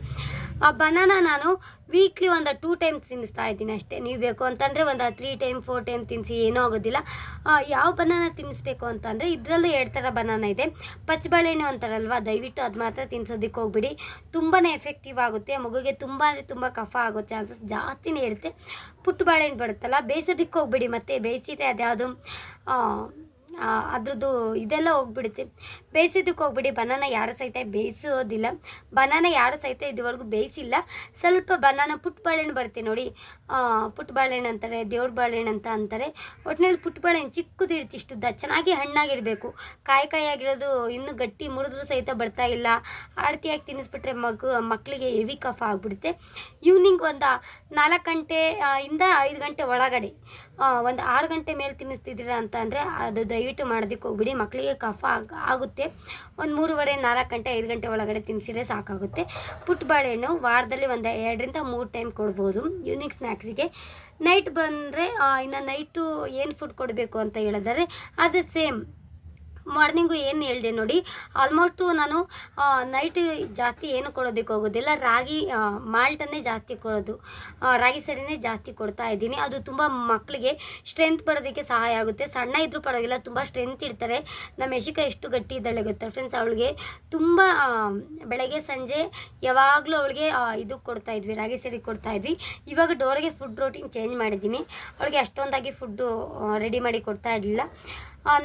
ಆ ಬನಾನ ನಾನು ವೀಕ್ಲಿ ಒಂದು ಟೂ ಟೈಮ್ ತಿನ್ನಿಸ್ತಾ ಇದ್ದೀನಿ ಅಷ್ಟೇ. ನೀವು ಬೇಕು ಅಂತಂದರೆ ಒಂದು ತ್ರೀ ಟೈಮ್ ಫೋರ್ ಟೈಮ್ ತಿನ್ನಿಸಿ ಏನೂ ಆಗೋದಿಲ್ಲ. ಯಾವ ಬನಾನ ತಿನ್ನಿಸ್ಬೇಕು ಅಂತಂದರೆ ಇದರಲ್ಲೂ ಎರಡು ಥರ ಬನಾನ ಇದೆ. ಪಚ್ಚಬಾಳೆಹಣ್ಣು ಅಂತಾರಲ್ವ? ದಯವಿಟ್ಟು ಅದು ಮಾತ್ರ ತಿನ್ಸೋದಕ್ಕೆ ಹೋಗ್ಬಿಡಿ. ತುಂಬಾ ಎಫೆಕ್ಟಿವ್ ಆಗುತ್ತೆ. ಮಗುಗೆ ತುಂಬ ಅಂದರೆ ತುಂಬ ಕಫ ಆಗೋ ಚಾನ್ಸಸ್ ಜಾಸ್ತಿನೇ ಇರುತ್ತೆ. ಪುಟ್ಟು ಬಾಳೆಹಣ್ಣು ಬರುತ್ತಲ್ಲ ಬೇಯಿಸೋದಕ್ಕೆ ಹೋಗ್ಬಿಡಿ ಮತ್ತು. ಬೇಯಿಸಿದ್ರೆ ಅದ್ಯಾವುದು ಅದ್ರದ್ದು ಇದೆಲ್ಲ ಹೋಗ್ಬಿಡುತ್ತೆ. ಬೇಯಿಸೋದಕ್ಕೆ ಹೋಗ್ಬಿಡಿ, ಬನಾನ ಯಾರು ಸಹಿತ ಬೇಯಿಸೋದಿಲ್ಲ. ಬನಾನ ಯಾರು ಸಹಿತ ಇದುವರೆಗೂ ಬೇಯಿಸಿಲ್ಲ. ಸ್ವಲ್ಪ ಬನಾನ ಪುಟ್ಟ ಬಾಳೆಹಣ್ಣು ಬರುತ್ತೆ ನೋಡಿ. ಪುಟ್ಟ ಬಾಳೆಹಣ್ಣು ಅಂತಾರೆ ದೇವ್ರ ಬಾಳೆಹಣ್ಣು ಅಂತ ಅಂತಾರೆ. ಒಟ್ಟಿನಲ್ಲಿ ಪುಟ್ಟ ಬಾಳೆಹಣ್ಣು ಚಿಕ್ಕದಿರುತ್ತೆ ಇಷ್ಟುದ್ದ ಚೆನ್ನಾಗಿ ಹಣ್ಣಾಗಿರಬೇಕು. ಕಾಯಿ ಆಗಿರೋದು ಇನ್ನೂ ಗಟ್ಟಿ ಮುರಿದ್ರು ಸಹಿತ ಬರ್ತಾ ಇಲ್ಲ. ಆಡ್ತಿಯಾಗಿ ತಿನ್ನಿಸ್ಬಿಟ್ರೆ ಮಗು, ಮಕ್ಕಳಿಗೆ ಹೆವಿ ಕಫ ಆಗಿಬಿಡುತ್ತೆ. ಈವ್ನಿಂಗ್ ಒಂದು ನಾಲ್ಕು ಗಂಟೆ ಇಂದ ಐದು ಗಂಟೆ ಒಳಗಡೆ. ಒಂದು ಆರು ಗಂಟೆ ಮೇಲೆ ತಿನ್ನಿಸ್ತಿದ್ದೀರಾ ಅಂತ ಅಂದರೆ ಅದು ದಯವಿಟ್ಟು ಮಾಡೋದಕ್ಕೆ ಹೋಗ್ಬಿಡಿ. ಮಕ್ಕಳಿಗೆ ಕಫ ಆಗ್- ಆಗುತ್ತೆ. ಒಂದು ಮೂರುವರೆ, ನಾಲ್ಕು ಗಂಟೆ, ಐದು ಗಂಟೆ ಒಳಗಡೆ ತಿನ್ನಿಸಿದ್ರೆ ಸಾಕಾಗುತ್ತೆ. ಪುಟ್ಟ ಬಾಳೆಹಣ್ಣು ವಾರದಲ್ಲಿ ಒಂದು ಎರಡರಿಂದ ಮೂರು ಟೈಮ್ ಕೊಡ್ಬೋದು. ಈವ್ನಿಂಗ್ ಸ್ನ್ಯಾಕ್ಸಿಗೆ ನೈಟ್ ಬಂದರೆ ಇನ್ನು ನೈಟು ಏನು ಫುಡ್ ಕೊಡಬೇಕು ಅಂತ ಹೇಳಿದರೆ ಅದು ಸೇಮ್ ಮಾರ್ನಿಂಗು ಏನು ಹೇಳಿದೆ ನೋಡಿ ಆಲ್ಮೋಸ್ಟು ನಾನು ನೈಟ್ ಜಾಸ್ತಿ ಏನು ಕೊಡೋದಕ್ಕೆ ಹೋಗೋದಿಲ್ಲ. ರಾಗಿ ಮಾಲ್ಟನ್ನೇ ಜಾಸ್ತಿ ಕೊಡೋದು. ರಾಗಿ ಸರಿನೇ ಜಾಸ್ತಿ ಕೊಡ್ತಾ ಇದ್ದೀನಿ. ಅದು ತುಂಬ ಮಕ್ಕಳಿಗೆ ಸ್ಟ್ರೆಂತ್ ಬರೋದಕ್ಕೆ ಸಹಾಯ ಆಗುತ್ತೆ. ಸಣ್ಣ ಇದ್ರೂ ಪರವಾಗಿಲ್ಲ, ತುಂಬ ಸ್ಟ್ರೆಂತ್ ಇರ್ತಾರೆ ನಮ್ಮ ಯಶಿಕ ಎಷ್ಟು ಗಟ್ಟಿ ಇದ್ದಾಳೆ ಗೊತ್ತಾ ಫ್ರೆಂಡ್ಸ್ ಅವಳಿಗೆ ತುಂಬ ಬೆಳಗ್ಗೆ, ಸಂಜೆ ಯಾವಾಗಲೂ ಅವಳಿಗೆ ಇದು ಕೊಡ್ತಾ ಇದ್ವಿ, ರಾಗಿ ಸರಿ ಕೊಡ್ತಾ ಇದ್ವಿ. ಇವಾಗ ಡೋರ್ಗೆ ಫುಡ್ ರೋಟೀನ್ ಚೇಂಜ್ ಮಾಡಿದ್ದೀನಿ. ಅವಳಿಗೆ ಅಷ್ಟೊಂದಾಗಿ ಫುಡ್ಡು ರೆಡಿ ಮಾಡಿ ಕೊಡ್ತಾ ಇರಲಿಲ್ಲ.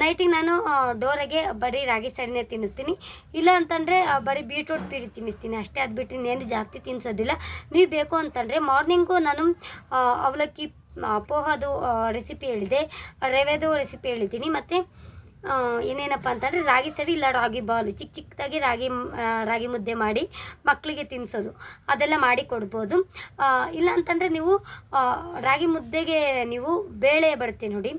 ನೈಟಿಗೆ ನಾನು ಡೋರೆಗೆ ಬರೀ ರಾಗಿ ಸರಿನೇ ತಿನ್ನಿಸ್ತೀನಿ. ಇಲ್ಲ ಅಂತಂದರೆ ಬರೀ ಬೀಟ್ರೂಟ್ ಪೀರಿ ತಿನ್ನಿಸ್ತೀನಿ. ಅಷ್ಟೇ ಅದು ಬಿಟ್ಟು ಇನ್ನೇನು ಜಾಸ್ತಿ ತಿನ್ನಿಸೋದಿಲ್ಲ ನೀವು ಬೇಕು ಅಂತಂದರೆ ಮಾರ್ನಿಂಗು ನಾನು ಅವಲಕ್ಕಿ ಪೋಹದು ರೆಸಿಪಿ ಹೇಳಿದೆ. ರವೆದು ರೆಸಿಪಿ ಹೇಳಿದ್ದೀನಿ. ಮತ್ತು ಏನೇನಪ್ಪ ಅಂತಂದರೆ ರಾಗಿ ಸರಿ ಇಲ್ಲ, ರಾಗಿ ಬಾಲು. ಚಿಕ್ಕ ಚಿಕ್ಕದಾಗಿ ರಾಗಿ ರಾಗಿ ಮುದ್ದೆ ಮಾಡಿ ಮಕ್ಕಳಿಗೆ ತಿನ್ನಿಸೋದು ಅದೆಲ್ಲ ಮಾಡಿ ಕೊಡ್ಬೋದು. ಇಲ್ಲ ಅಂತಂದರೆ ನೀವು ರಾಗಿ ಮುದ್ದೆಗೆ ನೀವು ಬೇಳೆ ಬರುತ್ತೆ ನೋಡಿ,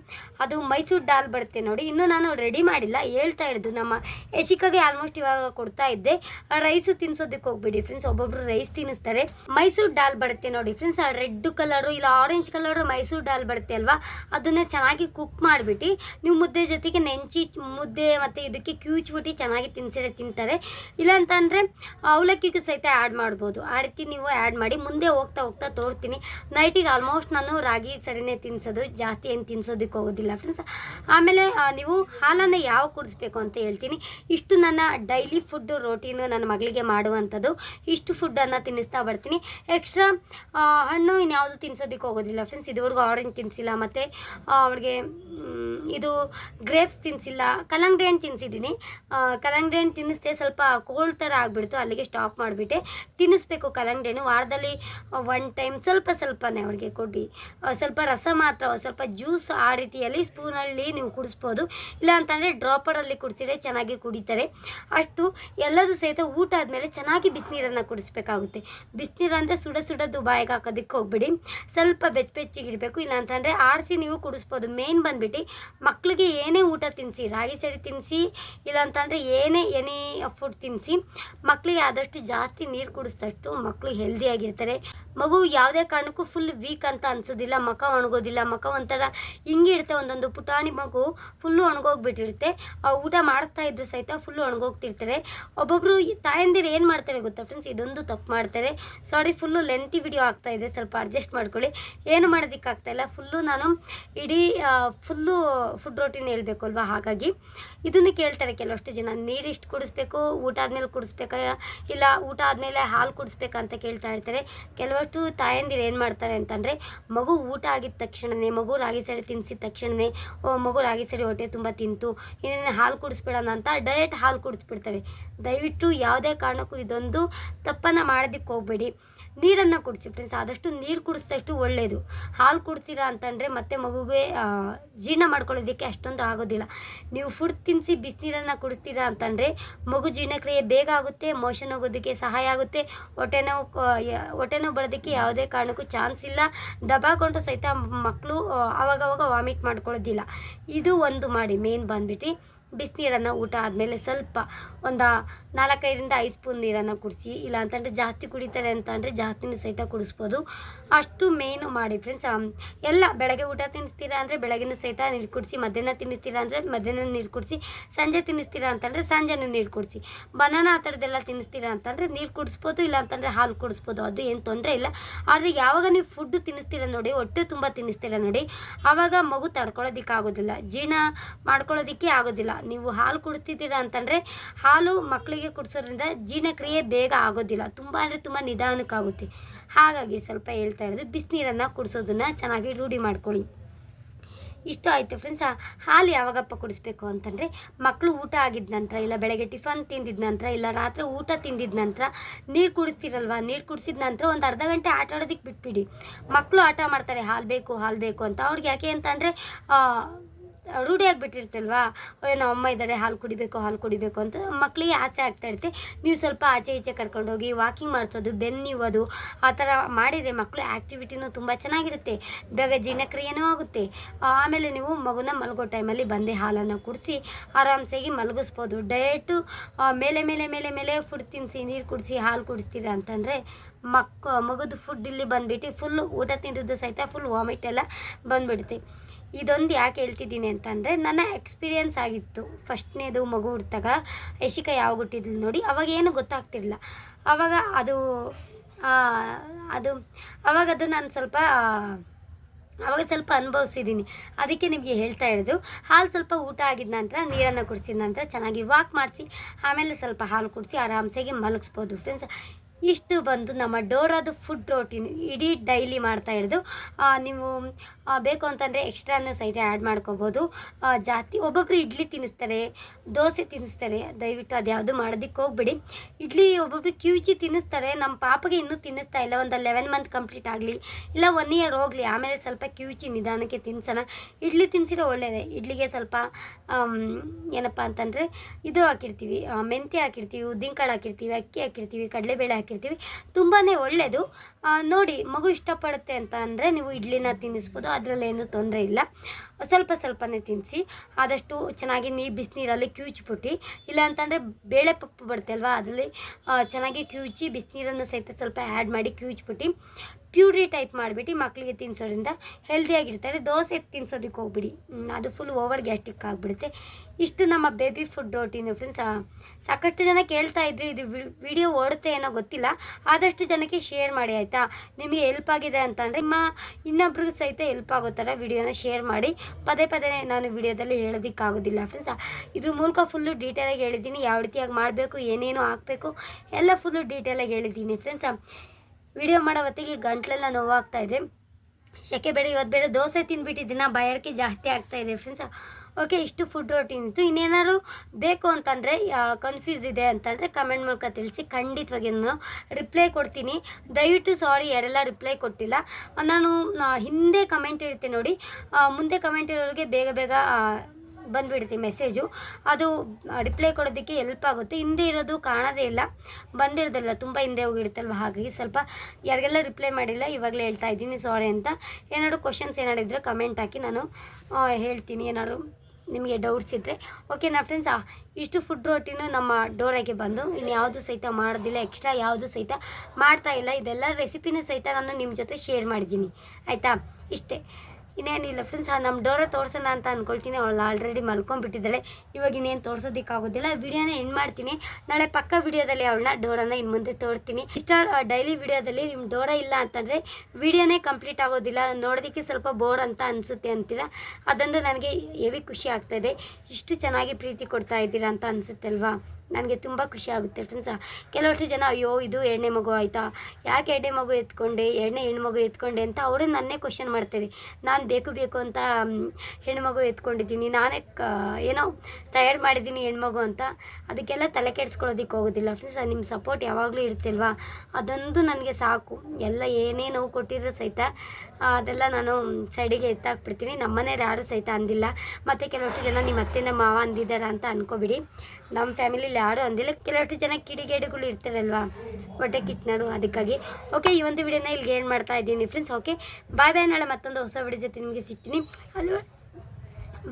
ಅದು ಮೈಸೂರು ದಾಲ್ ಬರುತ್ತೆ ನೋಡಿ. ಇನ್ನೂ ನಾನು ರೆಡಿ ಮಾಡಿಲ್ಲ, ಹೇಳ್ತಾ ಇರೋದು. ನಮ್ಮ ಯಶಿಕಾಗೆ ಆಲ್ಮೋಸ್ಟ್ ಇವಾಗ ಕೊಡ್ತಾ ಇದ್ದೆ. ರೈಸ್ ತಿನ್ನಿಸೋದಕ್ಕೆ ಹೋಗ್ಬಿಡಿ ಫ್ರೆಂಡ್ಸ್ ಒಬ್ಬೊಬ್ರು ರೈಸ್ ತಿನ್ನಿಸ್ತಾರೆ. ಮೈಸೂರು ದಾಲ್ ಬರುತ್ತೆ ನೋಡಿ ಫ್ರೆಂಡ್ಸ್ ರೆಡ್ ಕಲರು ಇಲ್ಲ ಆರೆಂಜ್ ಕಲರು ಮೈಸೂರು ದಾಲ್ ಬರುತ್ತೆ ಅಲ್ವಾ? ಅದನ್ನು ಚೆನ್ನಾಗಿ ಕುಕ್ ಮಾಡಿಬಿಟ್ಟು, ನೀವು ಮುದ್ದೆ ಜೊತೆಗೆ ನೆಂಚಿ ಚ್- ಮುದ್ದೆ ಮತ್ತು ಇದಕ್ಕೆ ಕ್ಯೂಚ್ಬಿಟ್ಟು ಚೆನ್ನಾಗಿ ತಿನ್ಸಿದ್ರೆ ತಿಂತಾರೆ. ಇಲ್ಲ ಅಂತಂದರೆ ಅವಲಕ್ಕಿಗೂ ಸಹಿತ ಆ್ಯಡ್ ಮಾಡ್ಬೋದು. ಆ ರೀತಿ ನೀವು ಆ್ಯಡ್ ಮಾಡಿ ಮುಂದೆ ಹೋಗ್ತಾ ಹೋಗ್ತಾ ತೋರ್ತೀನಿ. ನೈಟಿಗೆ ಆಲ್ಮೋಸ್ಟ್ ನಾನು ರಾಗಿ ಸರಿನೇ ತಿನ್ಸೋದು, ಜಾಸ್ತಿ ಏನು ತಿನ್ಸೋದಕ್ಕೆ ಹೋಗೋದಿಲ್ಲ ಫ್ರೆಂಡ್ಸ್ ಆಮೇಲೆ ನೀವು ಹಾಲನ್ನು ಯಾವ ಕುಡಿಸ್ಬೇಕು ಅಂತ ಹೇಳ್ತೀನಿ. ಇಷ್ಟು ನನ್ನ ಡೈಲಿ ಫುಡ್ ರೋಟೀನು ನನ್ನ ಮಗಳಿಗೆ ಮಾಡುವಂಥದ್ದು. ಇಷ್ಟು ಫುಡ್ಡನ್ನು ತಿನ್ನಿಸ್ತಾ ಬರ್ತೀನಿ. ಎಕ್ಸ್ಟ್ರಾ ಹಣ್ಣು ಇನ್ಯಾವುದು ತಿನ್ಸೋದಕ್ಕೆ ಹೋಗೋದಿಲ್ಲ ಫ್ರೆಂಡ್ಸ್ ಇದುವರೆಗೂ ಆರೆಂಜ್ ತಿನ್ನಿಸಿಲ್ಲ ಮತ್ತು ಅವಳಿಗೆ ಇದು ಗ್ರೇಪ್ಸ್ ತಿನ್ನಿಸಿಲ್ಲ ಕಲ್ಲಂಗಡಿ ಹಣ್ಣು ತಿನ್ನಿಸಿದ್ದೀನಿ ಕಲ್ಲಂಗಡಿ ಹಣ್ಣು ತಿನ್ನಿಸ್ದೆ ಸ್ವಲ್ಪ ಕೋಲ್ಡ್ ಥರ ಆಗಿಬಿಡ್ತು, ಅಲ್ಲಿಗೆ ಸ್ಟಾಪ್ ಮಾಡಿಬಿಟ್ಟೆ. ತಿನ್ನಿಸ್ಬೇಕು ಕಲ್ಲಂಗಡಿ ಹಣ್ಣು ವಾರದಲ್ಲಿ ಒನ್ ಟೈಮ್ ಸ್ವಲ್ಪ ಸ್ವಲ್ಪನೇ ಅವ್ರಿಗೆ ಕೊಡಿ. ಸ್ವಲ್ಪ ರಸ ಮಾತ್ರ, ಸ್ವಲ್ಪ ಜ್ಯೂಸ್ ಆ ರೀತಿಯಲ್ಲಿ ಸ್ಪೂನಲ್ಲಿ ನೀವು ಕುಡಿಸ್ಬೋದು. ಇಲ್ಲ ಅಂತಂದರೆ ಡ್ರಾಪರಲ್ಲಿ ಕುಡಿಸಿದ್ರೆ ಚೆನ್ನಾಗಿ ಕುಡಿತಾರೆ. ಅಷ್ಟು ಎಲ್ಲದೂ ಸಹಿತ ಊಟ ಆದಮೇಲೆ ಚೆನ್ನಾಗಿ ಬಿಸಿನೀರನ್ನು ಕುಡಿಸ್ಬೇಕಾಗುತ್ತೆ. ಬಿಸಿನೀರು ಅಂದರೆ ಸುಡ ಸುಡದು ಬಾಯಿಗೆ ಹಾಕೋದಕ್ಕೆ ಹೋಗ್ಬಿಡಿ. ಸ್ವಲ್ಪ ಬೆಚ್ಚ ಇರಬೇಕು ಇಲ್ಲ ಅಂತಂದರೆ ಆಡಿಸಿ ನೀವು ಕುಡಿಸ್ಬೋದು. ಮೇನ್ ಬಂದ್ಬಿಟ್ಟು ಮಕ್ಕಳಿಗೆ ಏನೇ ಊಟ ತಿನ್ನಿಸಿ ರಾಗಿ ಸರಿ ತಿನ್ನಿಸಿ ಇಲ್ಲ ಅಂತಂದರೆ ಏನೇ ಎನಿ ಫುಡ್ ತಿನ್ನಿಸಿ ಮಕ್ಕಳಿಗೆ ಆದಷ್ಟು ಜಾಸ್ತಿ ನೀರು ಕುಡಿಸ್ದಷ್ಟು ಮಕ್ಕಳು ಹೆಲ್ದಿಯಾಗಿರ್ತಾರೆ ಮಗು ಯಾವುದೇ ಕಾರಣಕ್ಕೂ ಫುಲ್ ವೀಕ್ ಅಂತ ಅನ್ಸೋದಿಲ್ಲ ಮಖ ಒಣಗೋದಿಲ್ಲ ಮಖ ಒಂಥರ ಹಿಂಗೆ ಇರುತ್ತೆ ಒಂದೊಂದು ಪುಟಾಣಿ ಮಗು ಫುಲ್ಲು ಒಣಗೋಗ್ಬಿಟ್ಟಿರುತ್ತೆ. ಊಟ ಮಾಡ್ತಾ ಇದ್ರು ಸಹಿತ ಫುಲ್ಲು ಒಣಗೋಗ್ತಿರ್ತಾರೆ. ಒಬ್ಬೊಬ್ಬರು ತಾಯಂದಿರು ಏನು ಮಾಡ್ತಾರೆ ಗೊತ್ತಾ ಫ್ರೆಂಡ್ಸ್ ಇದೊಂದು ತಪ್ಪು ಮಾಡ್ತಾರೆ. ಸಾರಿ ಫುಲ್ಲು ಲೆಂತಿ ವಿಡಿಯೋ ಆಗ್ತಾ ಇದೆ, ಸ್ವಲ್ಪ ಅಡ್ಜಸ್ಟ್ ಮಾಡ್ಕೊಳ್ಳಿ. ಏನು ಮಾಡೋದಕ್ಕಾಗ್ತಾ ಇಲ್ಲ. ಫುಲ್ಲು ನಾನು ಇಡೀ ಫುಲ್ಲು ಫುಡ್ ರೋಟೀನ್ ಹೇಳ್ಬೇಕು ಅಲ್ವಾ? ಹಾಗಾಗಿ ಇದನ್ನು ಕೇಳ್ತಾರೆ ಕೆಲವಷ್ಟು ಜನ. ನೀರು ಇಷ್ಟು ಕುಡಿಸ್ಬೇಕು, ಊಟ ಆದಮೇಲೆ ಕುಡಿಸ್ಬೇಕಾ? ಇಲ್ಲ, ಊಟ ಆದಮೇಲೆ ಹಾಲು ಕುಡಿಸ್ಬೇಕಾ ಅಂತ ಕೇಳ್ತಾ ಇರ್ತಾರೆ. ಕೆಲವಷ್ಟು ತಾಯಂದಿರು ಏನು ಮಾಡ್ತಾರೆ ಅಂತಂದರೆ, ಮಗು ಊಟ ಆಗಿದ ತಕ್ಷಣವೇ ಮಗು ರಾಗಿ ಸರಿ ತಿನ್ನಿಸಿದ ತಕ್ಷಣವೇ ಓ, ಮಗು ರಾಗಿ ಸರಿ ಹೊಟ್ಟೆ ತುಂಬ ತಿಂತು, ಇನ್ನೇನು ಹಾಲು ಕುಡಿಸ್ಬಿಡೋಣ ಅಂತ ಡೈರೆಕ್ಟ್ ಹಾಲು ಕುಡಿಸ್ಬಿಡ್ತಾರೆ. ದಯವಿಟ್ಟು ಯಾವುದೇ ಕಾರಣಕ್ಕೂ ಇದೊಂದು ತಪ್ಪನ್ನು ಮಾಡೋದಕ್ಕೆ ಹೋಗಬೇಡಿ. ನೀರನ್ನು ಕುಡಿಸಿ ಫ್ರೆಂಡ್ಸ್ ಆದಷ್ಟು ನೀರು ಕುಡಿಸಿದಷ್ಟು ಒಳ್ಳೆಯದು ಹಾಲು ಕುಡ್ತೀರಾ ಅಂತಂದರೆ ಮತ್ತೆ ಮಗುಗೆ ಜೀರ್ಣ ಮಾಡ್ಕೊಳ್ಳೋದಕ್ಕೆ ಅಷ್ಟೊಂದು ಆಗೋದಿಲ್ಲ. ನೀವು ಫುಡ್ ತಿನ್ನಿಸಿ ಬಿಸಿನೀರನ್ನು ಕುಡಿಸ್ತೀರಾ ಅಂತಂದರೆ ಮಗು ಜೀರ್ಣಕ್ರಿಯೆ ಬೇಗ ಆಗುತ್ತೆ ಮೋಷನ್ ಹೋಗೋದಕ್ಕೆ ಸಹಾಯ ಆಗುತ್ತೆ. ಹೊಟ್ಟೆ ನೋವು ಹೊಟ್ಟೆ ನೋವು ಬರೋದಕ್ಕೆ ಯಾವುದೇ ಕಾರಣಕ್ಕೂ ಚಾನ್ಸ್ ಇಲ್ಲ. ದಬಾಕೊಂಡು ಸಹಿತ ಮಕ್ಕಳು ಆವಾಗವಾಗ ವಾಮಿಟ್ ಮಾಡ್ಕೊಳ್ಳೋದಿಲ್ಲ. ಇದು ಒಂದು ಮಾಡಿ ಮೇನ್ ಬಂದ್ಬಿಟ್ಟು ಬಿಸಿನೀರನ್ನು ಊಟ ಆದಮೇಲೆ ಸ್ವಲ್ಪ ಒಂದು ನಾಲ್ಕೈದರಿಂದ ಐದು ಸ್ಪೂನ್ ನೀರನ್ನು ಕುಡಿಸಿ ಇಲ್ಲ ಅಂತಂದರೆ ಜಾಸ್ತಿ ಕುಡಿತಾರೆ ಅಂತ ಅಂದರೆ ಜಾಸ್ತಿನೂ ಸಹಿತ ಕುಡಿಸ್ಬೋದು. ಅಷ್ಟು ಮೇಯ್ನು ಮಾಡಿ ಫ್ರೆಂಡ್ಸ್ ಎಲ್ಲ ಬೆಳಗ್ಗೆ ಊಟ ತಿನ್ನಿಸ್ತೀರಾ ಅಂದರೆ ಬೆಳಗ್ಗೆನೂ ಸಹಿತ ನೀರು ಕುಡಿಸಿ, ಮಧ್ಯಾಹ್ನ ತಿನ್ನಿಸ್ತೀರಾ ಅಂದರೆ ಮಧ್ಯಾಹ್ನ ನೀರು ಕುಡಿಸಿ, ಸಂಜೆ ತಿನ್ನಿಸ್ತೀರಾ ಅಂತಂದರೆ ಸಂಜೆನೂ ನೀರು ಕುಡಿಸಿ. ಬನಾನ ಆ ಥರದ್ದೆಲ್ಲ ತಿನ್ನಿಸ್ತೀರಾ ಅಂತಂದರೆ ನೀರು ಕುಡಿಸ್ಬೋದು ಇಲ್ಲ ಅಂತಂದರೆ ಹಾಲು ಕುಡಿಸ್ಬೋದು, ಅದು ಏನು ತೊಂದರೆ ಇಲ್ಲ. ಆದರೆ ಯಾವಾಗ ನೀವು ಫುಡ್ ತಿನ್ನಿಸ್ತೀರ ನೋಡಿ, ಹೊಟ್ಟೆ ತುಂಬ ತಿನ್ನಿಸ್ತೀರ ನೋಡಿ ಆವಾಗ ಮಗು ತಡ್ಕೊಳ್ಳೋದಕ್ಕೆ ಆಗೋದಿಲ್ಲ ಜೀರ್ಣ ಮಾಡ್ಕೊಳ್ಳೋದಕ್ಕೆ ಆಗೋದಿಲ್ಲ. ನೀವು ಹಾಲು ಕುಡಿತಿದ್ದೀರಾ ಅಂತಂದರೆ ಹಾಲು ಮಕ್ಕಳಿಗೆ ಕುಡಿಸೋದ್ರಿಂದ ಜೀರ್ಣಕ್ರಿಯೆ ಬೇಗ ಆಗೋದಿಲ್ಲ. ತುಂಬ ಅಂದರೆ ತುಂಬ ನಿಧಾನಕ್ಕಾಗುತ್ತೆ ಹಾಗಾಗಿ ಸ್ವಲ್ಪ ಹೇಳ್ತಾ ಇರೋದು, ಬಿಸಿನೀರನ್ನು ಕುಡಿಸೋದನ್ನು ಚೆನ್ನಾಗಿ ರೂಢಿ ಮಾಡ್ಕೊಳ್ಳಿ. ಇಷ್ಟು ಆಯಿತು ಫ್ರೆಂಡ್ಸ್ ಹಾಲು ಯಾವಾಗಪ್ಪ ಕುಡಿಸ್ಬೇಕು ಅಂತಂದರೆ ಮಕ್ಕಳು ಊಟ ಆಗಿದ ನಂತರ ಇಲ್ಲ ಬೆಳಗ್ಗೆ ಟಿಫನ್ ತಿಂದಿದ ನಂತರ ಇಲ್ಲ ರಾತ್ರಿ ಊಟ ತಿಂದಿದ ನಂತರ ನೀರು ಕುಡಿಸ್ತೀರಲ್ವ? ನೀರು ಕುಡಿಸಿದ ನಂತರ ಒಂದು ಅರ್ಧ ಗಂಟೆ ಆಟ ಆಡೋದಕ್ಕೆ ಬಿಟ್ಬಿಡಿ. ಮಕ್ಕಳು ಆಟ ಮಾಡ್ತಾರೆ, ಹಾಲು ಬೇಕು ಹಾಲು ಬೇಕು ಅಂತ. ಅವ್ರಿಗೆ ಯಾಕೆ ಅಂತಂದರೆ ರೂಢಿ ಆಗಿಬಿಟ್ಟಿರ್ತಲ್ವಾ? ಏನೋ ಅಮ್ಮ ಇದ್ದಾರೆ ಹಾಲು ಕುಡಿಬೇಕು ಹಾಲು ಕುಡಿಬೇಕು ಅಂತ ಮಕ್ಕಳಿಗೆ ಆಸೆ ಆಗ್ತಾ ಇರುತ್ತೆ. ನೀವು ಸ್ವಲ್ಪ ಆಚೆ ಈಚೆ ಕರ್ಕೊಂಡೋಗಿ ವಾಕಿಂಗ್ ಮಾಡಿಸೋದು ಬೆನ್ನಿವೋದು ಆ ಥರ ಮಾಡಿದರೆ ಮಕ್ಕಳು ಆ್ಯಕ್ಟಿವಿಟಿನೂ ತುಂಬ ಚೆನ್ನಾಗಿರುತ್ತೆ. ಬೇಗ ಜೀರ್ಣಕ್ರಿಯೆನೂ ಆಗುತ್ತೆ. ಆಮೇಲೆ ನೀವು ಮಗುನ ಮಲಗೋ ಟೈಮಲ್ಲಿ ಬಂದೆ ಹಾಲನ್ನು ಕುಡಿಸಿ, ಆರಾಮ್ಸಾಗಿ ಮಲಗಿಸ್ಬೋದು. ಡಯಟು ಮೇಲೆ ಮೇಲೆ ಮೇಲೆ ಮೇಲೆ ಫುಡ್ ತಿನ್ನಿಸಿ ನೀರು ಕುಡಿಸಿ, ಹಾಲು ಕುಡಿಸ್ತೀರ ಅಂತಂದರೆ ಮಕ್ಕ ಮಗುದು ಫುಡ್ ಇಲ್ಲಿ ಬಂದುಬಿಟ್ಟು ಫುಲ್ ಊಟ ತಿಂದಿದ್ದು ಸಹಿತ ಫುಲ್ ವಾಮಿಟ್ ಎಲ್ಲ ಬಂದುಬಿಡುತ್ತೆ. ಇದೊಂದು ಯಾಕೆ ಹೇಳ್ತಿದ್ದೀನಿ ಅಂತಂದರೆ, ನನ್ನ ಎಕ್ಸ್ಪೀರಿಯನ್ಸ್ ಆಗಿತ್ತು. ಫಸ್ಟ್ನೇದು ಮಗು ಹುಡ್ತಾಗ ಯಶಿಕ ಯಾವಾಗ ಹುಟ್ಟಿದ್ಲು ನೋಡಿ, ಅವಾಗ ಏನು ಗೊತ್ತಾಗ್ತಿರಲಿಲ್ಲ. ಅವಾಗ ಅದು ಅದು, ಅವಾಗ ಅದು ನಾನು ಸ್ವಲ್ಪ, ಅವಾಗ ಸ್ವಲ್ಪ ಅನುಭವಿಸಿದ್ದೀನಿ. ಅದಕ್ಕೆ ನಿಮಗೆ ಹೇಳ್ತಾ ಇರೋದು, ಹಾಲು ಸ್ವಲ್ಪ ಊಟ ಆಗಿದ ನಂತರ ನೀರನ್ನು ಕುಡಿಸಿದ ನಂತರ ಚೆನ್ನಾಗಿ ವಾಕ್ ಮಾಡಿಸಿ, ಆಮೇಲೆ ಸ್ವಲ್ಪ ಹಾಲು ಕುಡಿಸಿ, ಆರಾಮ್ಸಾಗಿ ಮಲಗಿಸ್ಬೋದು. ಫ್ರೆಂಡ್ಸ್ ಇಷ್ಟು ಬಂದು ನಮ್ಮ ಡೋರಾದು ಫುಡ್ ರೋಟೀನ್ ಇಡೀ ಡೈಲಿ ಮಾಡ್ತಾ ಇರೋದು. ನೀವು ಬೇಕು ಅಂತಂದರೆ ಎಕ್ಸ್ಟ್ರಾನು ಸಹಿತ ಆ್ಯಡ್ ಮಾಡ್ಕೋಬೋದು. ಜಾಸ್ತಿ ಒಬ್ಬೊಬ್ಬರು ಇಡ್ಲಿ ತಿನ್ನಿಸ್ತಾರೆ, ದೋಸೆ ತಿನ್ನಿಸ್ತಾರೆ, ದಯವಿಟ್ಟು ಅದು ಯಾವುದು ಮಾಡೋದಕ್ಕೆ ಹೋಗ್ಬಿಡಿ. ಇಡ್ಲಿ ಒಬ್ಬೊಬ್ರು ಕಿವುಚಿ ತಿನ್ನಿಸ್ತಾರೆ, ನಮ್ಮ ಪಾಪಗೆ ಇನ್ನೂ ತಿನ್ನಿಸ್ತಾ ಇಲ್ಲ, ಒಂದು ಲೆವೆನ್ ಮಂತ್ ಕಂಪ್ಲೀಟ್ ಆಗಲಿ, ಇಲ್ಲ ಒನ್ ಇಯರ್ ಹೋಗಲಿ, ಆಮೇಲೆ ಸ್ವಲ್ಪ ಕಿವುಚಿ ನಿಧಾನಕ್ಕೆ ತಿನ್ಸೋಣ. ಇಡ್ಲಿ ತಿನ್ಸಿರೋ ಒಳ್ಳೆಯದೇ ಇಡ್ಲಿಗೆ ಸ್ವಲ್ಪ ಏನಪ್ಪ ಅಂತಂದರೆ ಇದು ಹಾಕಿರ್ತೀವಿ ಮೆಂತ್ಯ ಹಾಕಿರ್ತೀವಿ, ಉದ್ದಿನಕಾಳು ಹಾಕಿರ್ತೀವಿ, ಅಕ್ಕಿ ಹಾಕಿರ್ತೀವಿ, ಕಡಲೆಬೇಳೆ ಹಾಕಿರ್ತೀವಿ. ತುಂಬಾ ಒಳ್ಳೆಯದು ನೋಡಿ, ಮಗು ಇಷ್ಟಪಡುತ್ತೆ ಅಂತ ಅಂದರೆ ನೀವು ಇಡ್ಲಿನ ತಿನ್ನಿಸ್ಬೋದು. ಅದರಲ್ಲೇನು ತೊಂದರೆ ಇಲ್ಲ. ಸ್ವಲ್ಪ ಸ್ವಲ್ಪನೇ ತಿನ್ನಿಸಿ ಆದಷ್ಟು ಚೆನ್ನಾಗಿ ನೀರು ಬಿಸಿನೀರಲ್ಲಿ ಕ್ಯೂಚ್ಬಿಟ್ಟು. ಇಲ್ಲ ಅಂತಂದರೆ ಬೇಳೆ ಪಪ್ಪು ಬರುತ್ತೆ ಅಲ್ವಾ? ಅದರಲ್ಲಿ ಚೆನ್ನಾಗಿ ಕ್ಯೂಚಿ ಬಿಸಿನೀರನ್ನು ಸಹಿತ ಸ್ವಲ್ಪ ಆ್ಯಡ್ ಮಾಡಿ ಕಿವುಚ್ಬಿಟ್ಟು ಪ್ಯೂರಿ ಟೈಪ್ ಮಾಡಿಬಿಟ್ಟು ಮಕ್ಕಳಿಗೆ ತಿನ್ನಿಸೋದ್ರಿಂದ ಹೆಲ್ದಿಯಾಗಿರ್ತಾರೆ ದೋಸೆ ತಿನ್ಸೋದಕ್ಕೆ ಹೋಗ್ಬಿಡಿ. ಅದು ಫುಲ್ ಓವರ್ ಗ್ಯಾಸ್ಟಿಕ್ ಆಗಿಬಿಡುತ್ತೆ. ಇಷ್ಟು ನಮ್ಮ ಬೇಬಿ ಫುಡ್ ರೋಟೀನು ಫ್ರೆಂಡ್ಸ್ ಸಾಕಷ್ಟು ಜನ ಕೇಳ್ತಾ ಇದ್ರಿ, ಇದು ವಿಡಿಯೋ ಓಡುತ್ತೆ ಏನೋ ಗೊತ್ತಿಲ್ಲ. ಆದಷ್ಟು ಜನಕ್ಕೆ ಶೇರ್ ಮಾಡಿ, ಆಯಿತಾ? ನಿಮಗೆ ಹೆಲ್ಪ್ ಆಗಿದೆ ಅಂತಂದರೆ ನಿಮ್ಮ ಇನ್ನೊಬ್ರಿಗೂ ಸಹಿತ ಹೆಲ್ಪ್ ಆಗೋ ಥರ ವಿಡಿಯೋನ ಶೇರ್ ಮಾಡಿ. ಪದೇ ಪದೇ ನಾನು ವಿಡಿಯೋದಲ್ಲಿ ಹೇಳೋದಕ್ಕಾಗೋದಿಲ್ಲ ಫ್ರೆಂಡ್ಸ್ ಇದ್ರ ಮೂಲಕ ಫುಲ್ಲು ಡೀಟೇಲಾಗಿ ಹೇಳಿದ್ದೀನಿ. ಯಾವ ರೀತಿಯಾಗಿ ಮಾಡಬೇಕು, ಏನೇನು ಹಾಕಬೇಕು, ಎಲ್ಲ ಫುಲ್ಲು ಡೀಟೇಲಾಗಿ ಹೇಳಿದ್ದೀನಿ ಫ್ರೆಂಡ್ಸ್ ವಿಡಿಯೋ ಮಾಡೋ ಹೊತ್ತಿಗೆ ಗಂಟ್ಲೆಲ್ಲ ನೋವಾಗ್ತಾ ಇದೆ. ಶೆಕೆ ಬೇರೆ ಇವತ್ತು ಬೇರೆ ದೋಸೆ ತಿಂದ್ಬಿಟ್ಟಿದ್ದೀನ ಬಾಯಾರಿಕೆ ಜಾಸ್ತಿ ಆಗ್ತಾ ಇದೆ ಫ್ರೆಂಡ್ಸ್ ಓಕೆ ಇಷ್ಟು ಫುಡ್ ರೋಟೀನ್ ಇತ್ತು. ಇನ್ನೇನಾದ್ರು ಬೇಕು ಅಂತಂದರೆ ಕನ್ಫ್ಯೂಸ್ ಇದೆ ಅಂತಂದರೆ ಕಮೆಂಟ್ ಮೂಲಕ ತಿಳಿಸಿ ಖಂಡಿತವಾಗಿ ನಾನು ರಿಪ್ಲೈ ಕೊಡ್ತೀನಿ. ದಯವಿಟ್ಟು ಸಾರಿ ಯಾರೆಲ್ಲ ರಿಪ್ಲೈ ಕೊಟ್ಟಿಲ್ಲ. ನಾನು ಹಿಂದೆ ಕಮೆಂಟ್ ಇರ್ತೀನಿ ನೋಡಿ. ಮುಂದೆ ಕಮೆಂಟ್ ಇರೋರಿಗೆ ಬೇಗ ಬೇಗ ಬಂದ್ಬಿಡುತ್ತೆ ಮೆಸೇಜು ಅದು ರಿಪ್ಲೈ ಕೊಡೋದಕ್ಕೆ ಹೆಲ್ಪ್ ಆಗುತ್ತೆ. ಹಿಂದೆ ಇರೋದು ಕಾಣೋದೇ ಇಲ್ಲ. ಬಂದಿರೋದಲ್ಲ ತುಂಬ ಹಿಂದೆ ಹೋಗಿರುತ್ತಲ್ವ? ಹಾಗಾಗಿ ಸ್ವಲ್ಪ ಯಾರಿಗೆಲ್ಲ ರಿಪ್ಲೈ ಮಾಡಿಲ್ಲ, ಇವಾಗಲೇ ಹೇಳ್ತಾ ಇದ್ದೀನಿ. ಸಾರಿ ಅಂತ. ಏನಾದ್ರು ಕ್ವಶನ್ಸ್ ಏನಾದ್ರು ಇದ್ದರೆ ಕಮೆಂಟ್ ಹಾಕಿ ನಾನು ಹೇಳ್ತೀನಿ. ಏನಾದ್ರು ನಿಮಗೆ ಡೌಟ್ಸ್ ಇದ್ದರೆ ಓಕೆ ನಾ ಫ್ರೆಂಡ್ಸ್ ಇಷ್ಟು ಫುಡ್ ರೊಟ್ಟಿನೂ ನಮ್ಮ ಡೋರಾಗೆ ಬಂದು ಇನ್ಯಾವುದು ಸಹಿತ ಮಾಡೋದಿಲ್ಲ ಎಕ್ಸ್ಟ್ರಾ ಯಾವುದು ಸಹಿತ ಮಾಡ್ತಾ ಇಲ್ಲ. ಇದೆಲ್ಲ ರೆಸಿಪಿನೂ ಸಹಿತ ನಾನು ನಿಮ್ಮ ಜೊತೆ ಶೇರ್ ಮಾಡಿದ್ದೀನಿ. ಆಯಿತಾ? ಇಷ್ಟೇ. ಇನ್ನೇನಿಲ್ಲ ಫ್ರೆಂಡ್ಸ್ ನಮ್ಮ ಡೋರ ತೋರ್ಸೋಣ ಅಂತ ಅಂದ್ಕೊಳ್ತೀನಿ ಅವಳು ಆಲ್ರೆಡಿ ಮಲ್ಕೊಂಡ್ಬಿಟ್ಟಿದ್ದಾಳೆ. ಇವಾಗ ಇನ್ನೇನು ತೋರಿಸೋದಕ್ಕಾಗೋದಿಲ್ಲ. ವಿಡಿಯೋನ ಎಂಡ್ ಮಾಡ್ತೀನಿ. ನಾಳೆ ಪಕ್ಕ ವಿಡಿಯೋದಲ್ಲಿ ಅವಳನ್ನ, ಡೋರನ್ನ ಇನ್ನು ಮುಂದೆ ತೋರ್ತೀನಿ. ಇಷ್ಟ ಡೈಲಿ ವಿಡಿಯೋದಲ್ಲಿ ನಿಮ್ಮ ಡೋರ ಇಲ್ಲ ಅಂತಂದರೆ ವಿಡಿಯೋನೇ ಕಂಪ್ಲೀಟ್ ಆಗೋದಿಲ್ಲ. ನೋಡೋದಕ್ಕೆ ಸ್ವಲ್ಪ ಬೋರ್ ಅಂತ ಅನಿಸುತ್ತೆ ಅಂತೀರಾ? ಅದೊಂದು ನನಗೆ ಹೆವಿ ಖುಷಿ ಆಗ್ತಾಯಿದೆ ಇಷ್ಟು ಚೆನ್ನಾಗಿ ಪ್ರೀತಿ ಕೊಡ್ತಾ ಇದ್ದೀರಾ ಅಂತ ಅನಿಸುತ್ತೆ ಅಲ್ವಾ ನನಗೆ ತುಂಬ ಖುಷಿ ಆಗುತ್ತೆ ಫ್ರೆಂಡ್ಸ ಕೆಲವಷ್ಟು ಜನ, ಅಯ್ಯೋ, ಇದು ಎಣ್ಣೆ ಮಗು ಆಯಿತಾ? ಯಾಕೆ ಎಣ್ಣೆ ಮಗು ಎತ್ಕೊಂಡೆ? ಎಣ್ಣೆ ಹೆಣ್ಮಗು ಎತ್ಕೊಂಡೆ? ಅಂತ ಅವರೇ ನನ್ನೇ ಕ್ವಶನ್ ಮಾಡ್ತಾರೆ. ನಾನು ಬೇಕು ಬೇಕು ಅಂತ ಹೆಣ್ಮಗು ಎತ್ಕೊಂಡಿದ್ದೀನಿ. ನಾನೇ ಏನೋ ತಯಾರು ಮಾಡಿದ್ದೀನಿ ಹೆಣ್ಮಗು ಅಂತ. ಅದಕ್ಕೆಲ್ಲ ತಲೆ ಕೆಡಿಸ್ಕೊಳ್ಳೋದಕ್ಕೆ ಹೋಗೋದಿಲ್ಲ. ಫ್ರೆಂಡ್ಸ್ ನಿಮ್ಮ ಸಪೋರ್ಟ್ ಯಾವಾಗಲೂ ಇರ್ತಿಲ್ವಾ ಅದೊಂದು ನನಗೆ ಸಾಕು. ಎಲ್ಲ ಏನೇ ನೋವು ಕೊಟ್ಟಿರೋ ಸಹಿತ ಅದೆಲ್ಲ ನಾನು ಸೈಡಿಗೆ ಎತ್ತಾಕ್ಬಿಡ್ತೀನಿ. ನಮ್ಮನೇಲಿ ಯಾರೂ ಸಹಿತ ಅಂದಿಲ್ಲ. ಮತ್ತು ಕೆಲವಷ್ಟು ಜನ ನಿಮ್ಮ ಅತ್ತೆ ನಮ್ಮ ಮಾವ ಅಂದಿದ್ದಾರೆ ಅಂತ ಅನ್ಕೋಬಿಡಿ. ನಮ್ಮ ಫ್ಯಾಮಿಲಿಲಿ ಯಾರೂ ಅಂದಿಲ್ಲ. ಕೆಲವಷ್ಟು ಜನ ಕಿಡಿಗೇಡಿಗಳು ಇರ್ತಾರಲ್ವಾ? ಹೊಟ್ಟೆ ಕಿಚ್ಚನರು ಅದಕ್ಕಾಗಿ. ಓಕೆ ಈ ಒಂದು ವಿಡಿಯೋನ ಇಲ್ಲಿಗೆ ಏನು ಮಾಡ್ತಾ ಇದ್ದೀನಿ ಫ್ರೆಂಡ್ಸ್ ಓಕೆ ಬಾಯ್ ಬಾಯ್ ನಾಳೆ ಮತ್ತೊಂದು ಹೊಸ ವಿಡಿಯೋ ಜೊತೆ ನಿಮಗೆ ಸಿಗ್ತೀನಿ. ಅಲ್ವಾ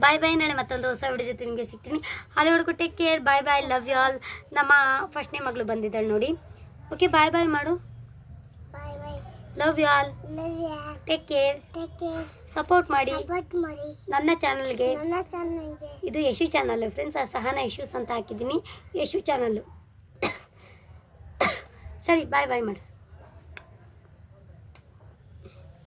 ಬಾಯ್ ಬಾಯ್ ನಾಳೆ ಮತ್ತೊಂದು ಹೊಸ ವಿಡಿಯೋ ಜೊತೆ ನಿಮಗೆ ಸಿಗ್ತೀನಿ. ಅಲ್ಲಿವರೆಗೂ take care bye bye love you all ನಮ್ಮ ಫಸ್ಟ್ನೇ ಮಗಳು ಬಂದಿದ್ದಾಳೆ ನೋಡಿ. ಓಕೆ ಬಾಯ್ ಬಾಯ್ ಮಾಡು. Love you all love ya take care take care support ಮಾಡಿ. ಸಪೋರ್ಟ್ ಮಾಡಿ. ನನ್ನ ಚಾನಲ್ಗೆ ನನ್ನ ಚಾನಲ್ಗೆ ಇದು ಯಶು ಚಾನಲ್ ಫ್ರೆಂಡ್ಸ್ ಆ ಸಹನ ಯಶುಸ್ ಅಂತ ಹಾಕಿದ್ದೀನಿ. ಯಶು ಚಾನಲ್ಲು ಸರಿ ಬಾಯ್ ಬಾಯ್ ಮಾಡಿ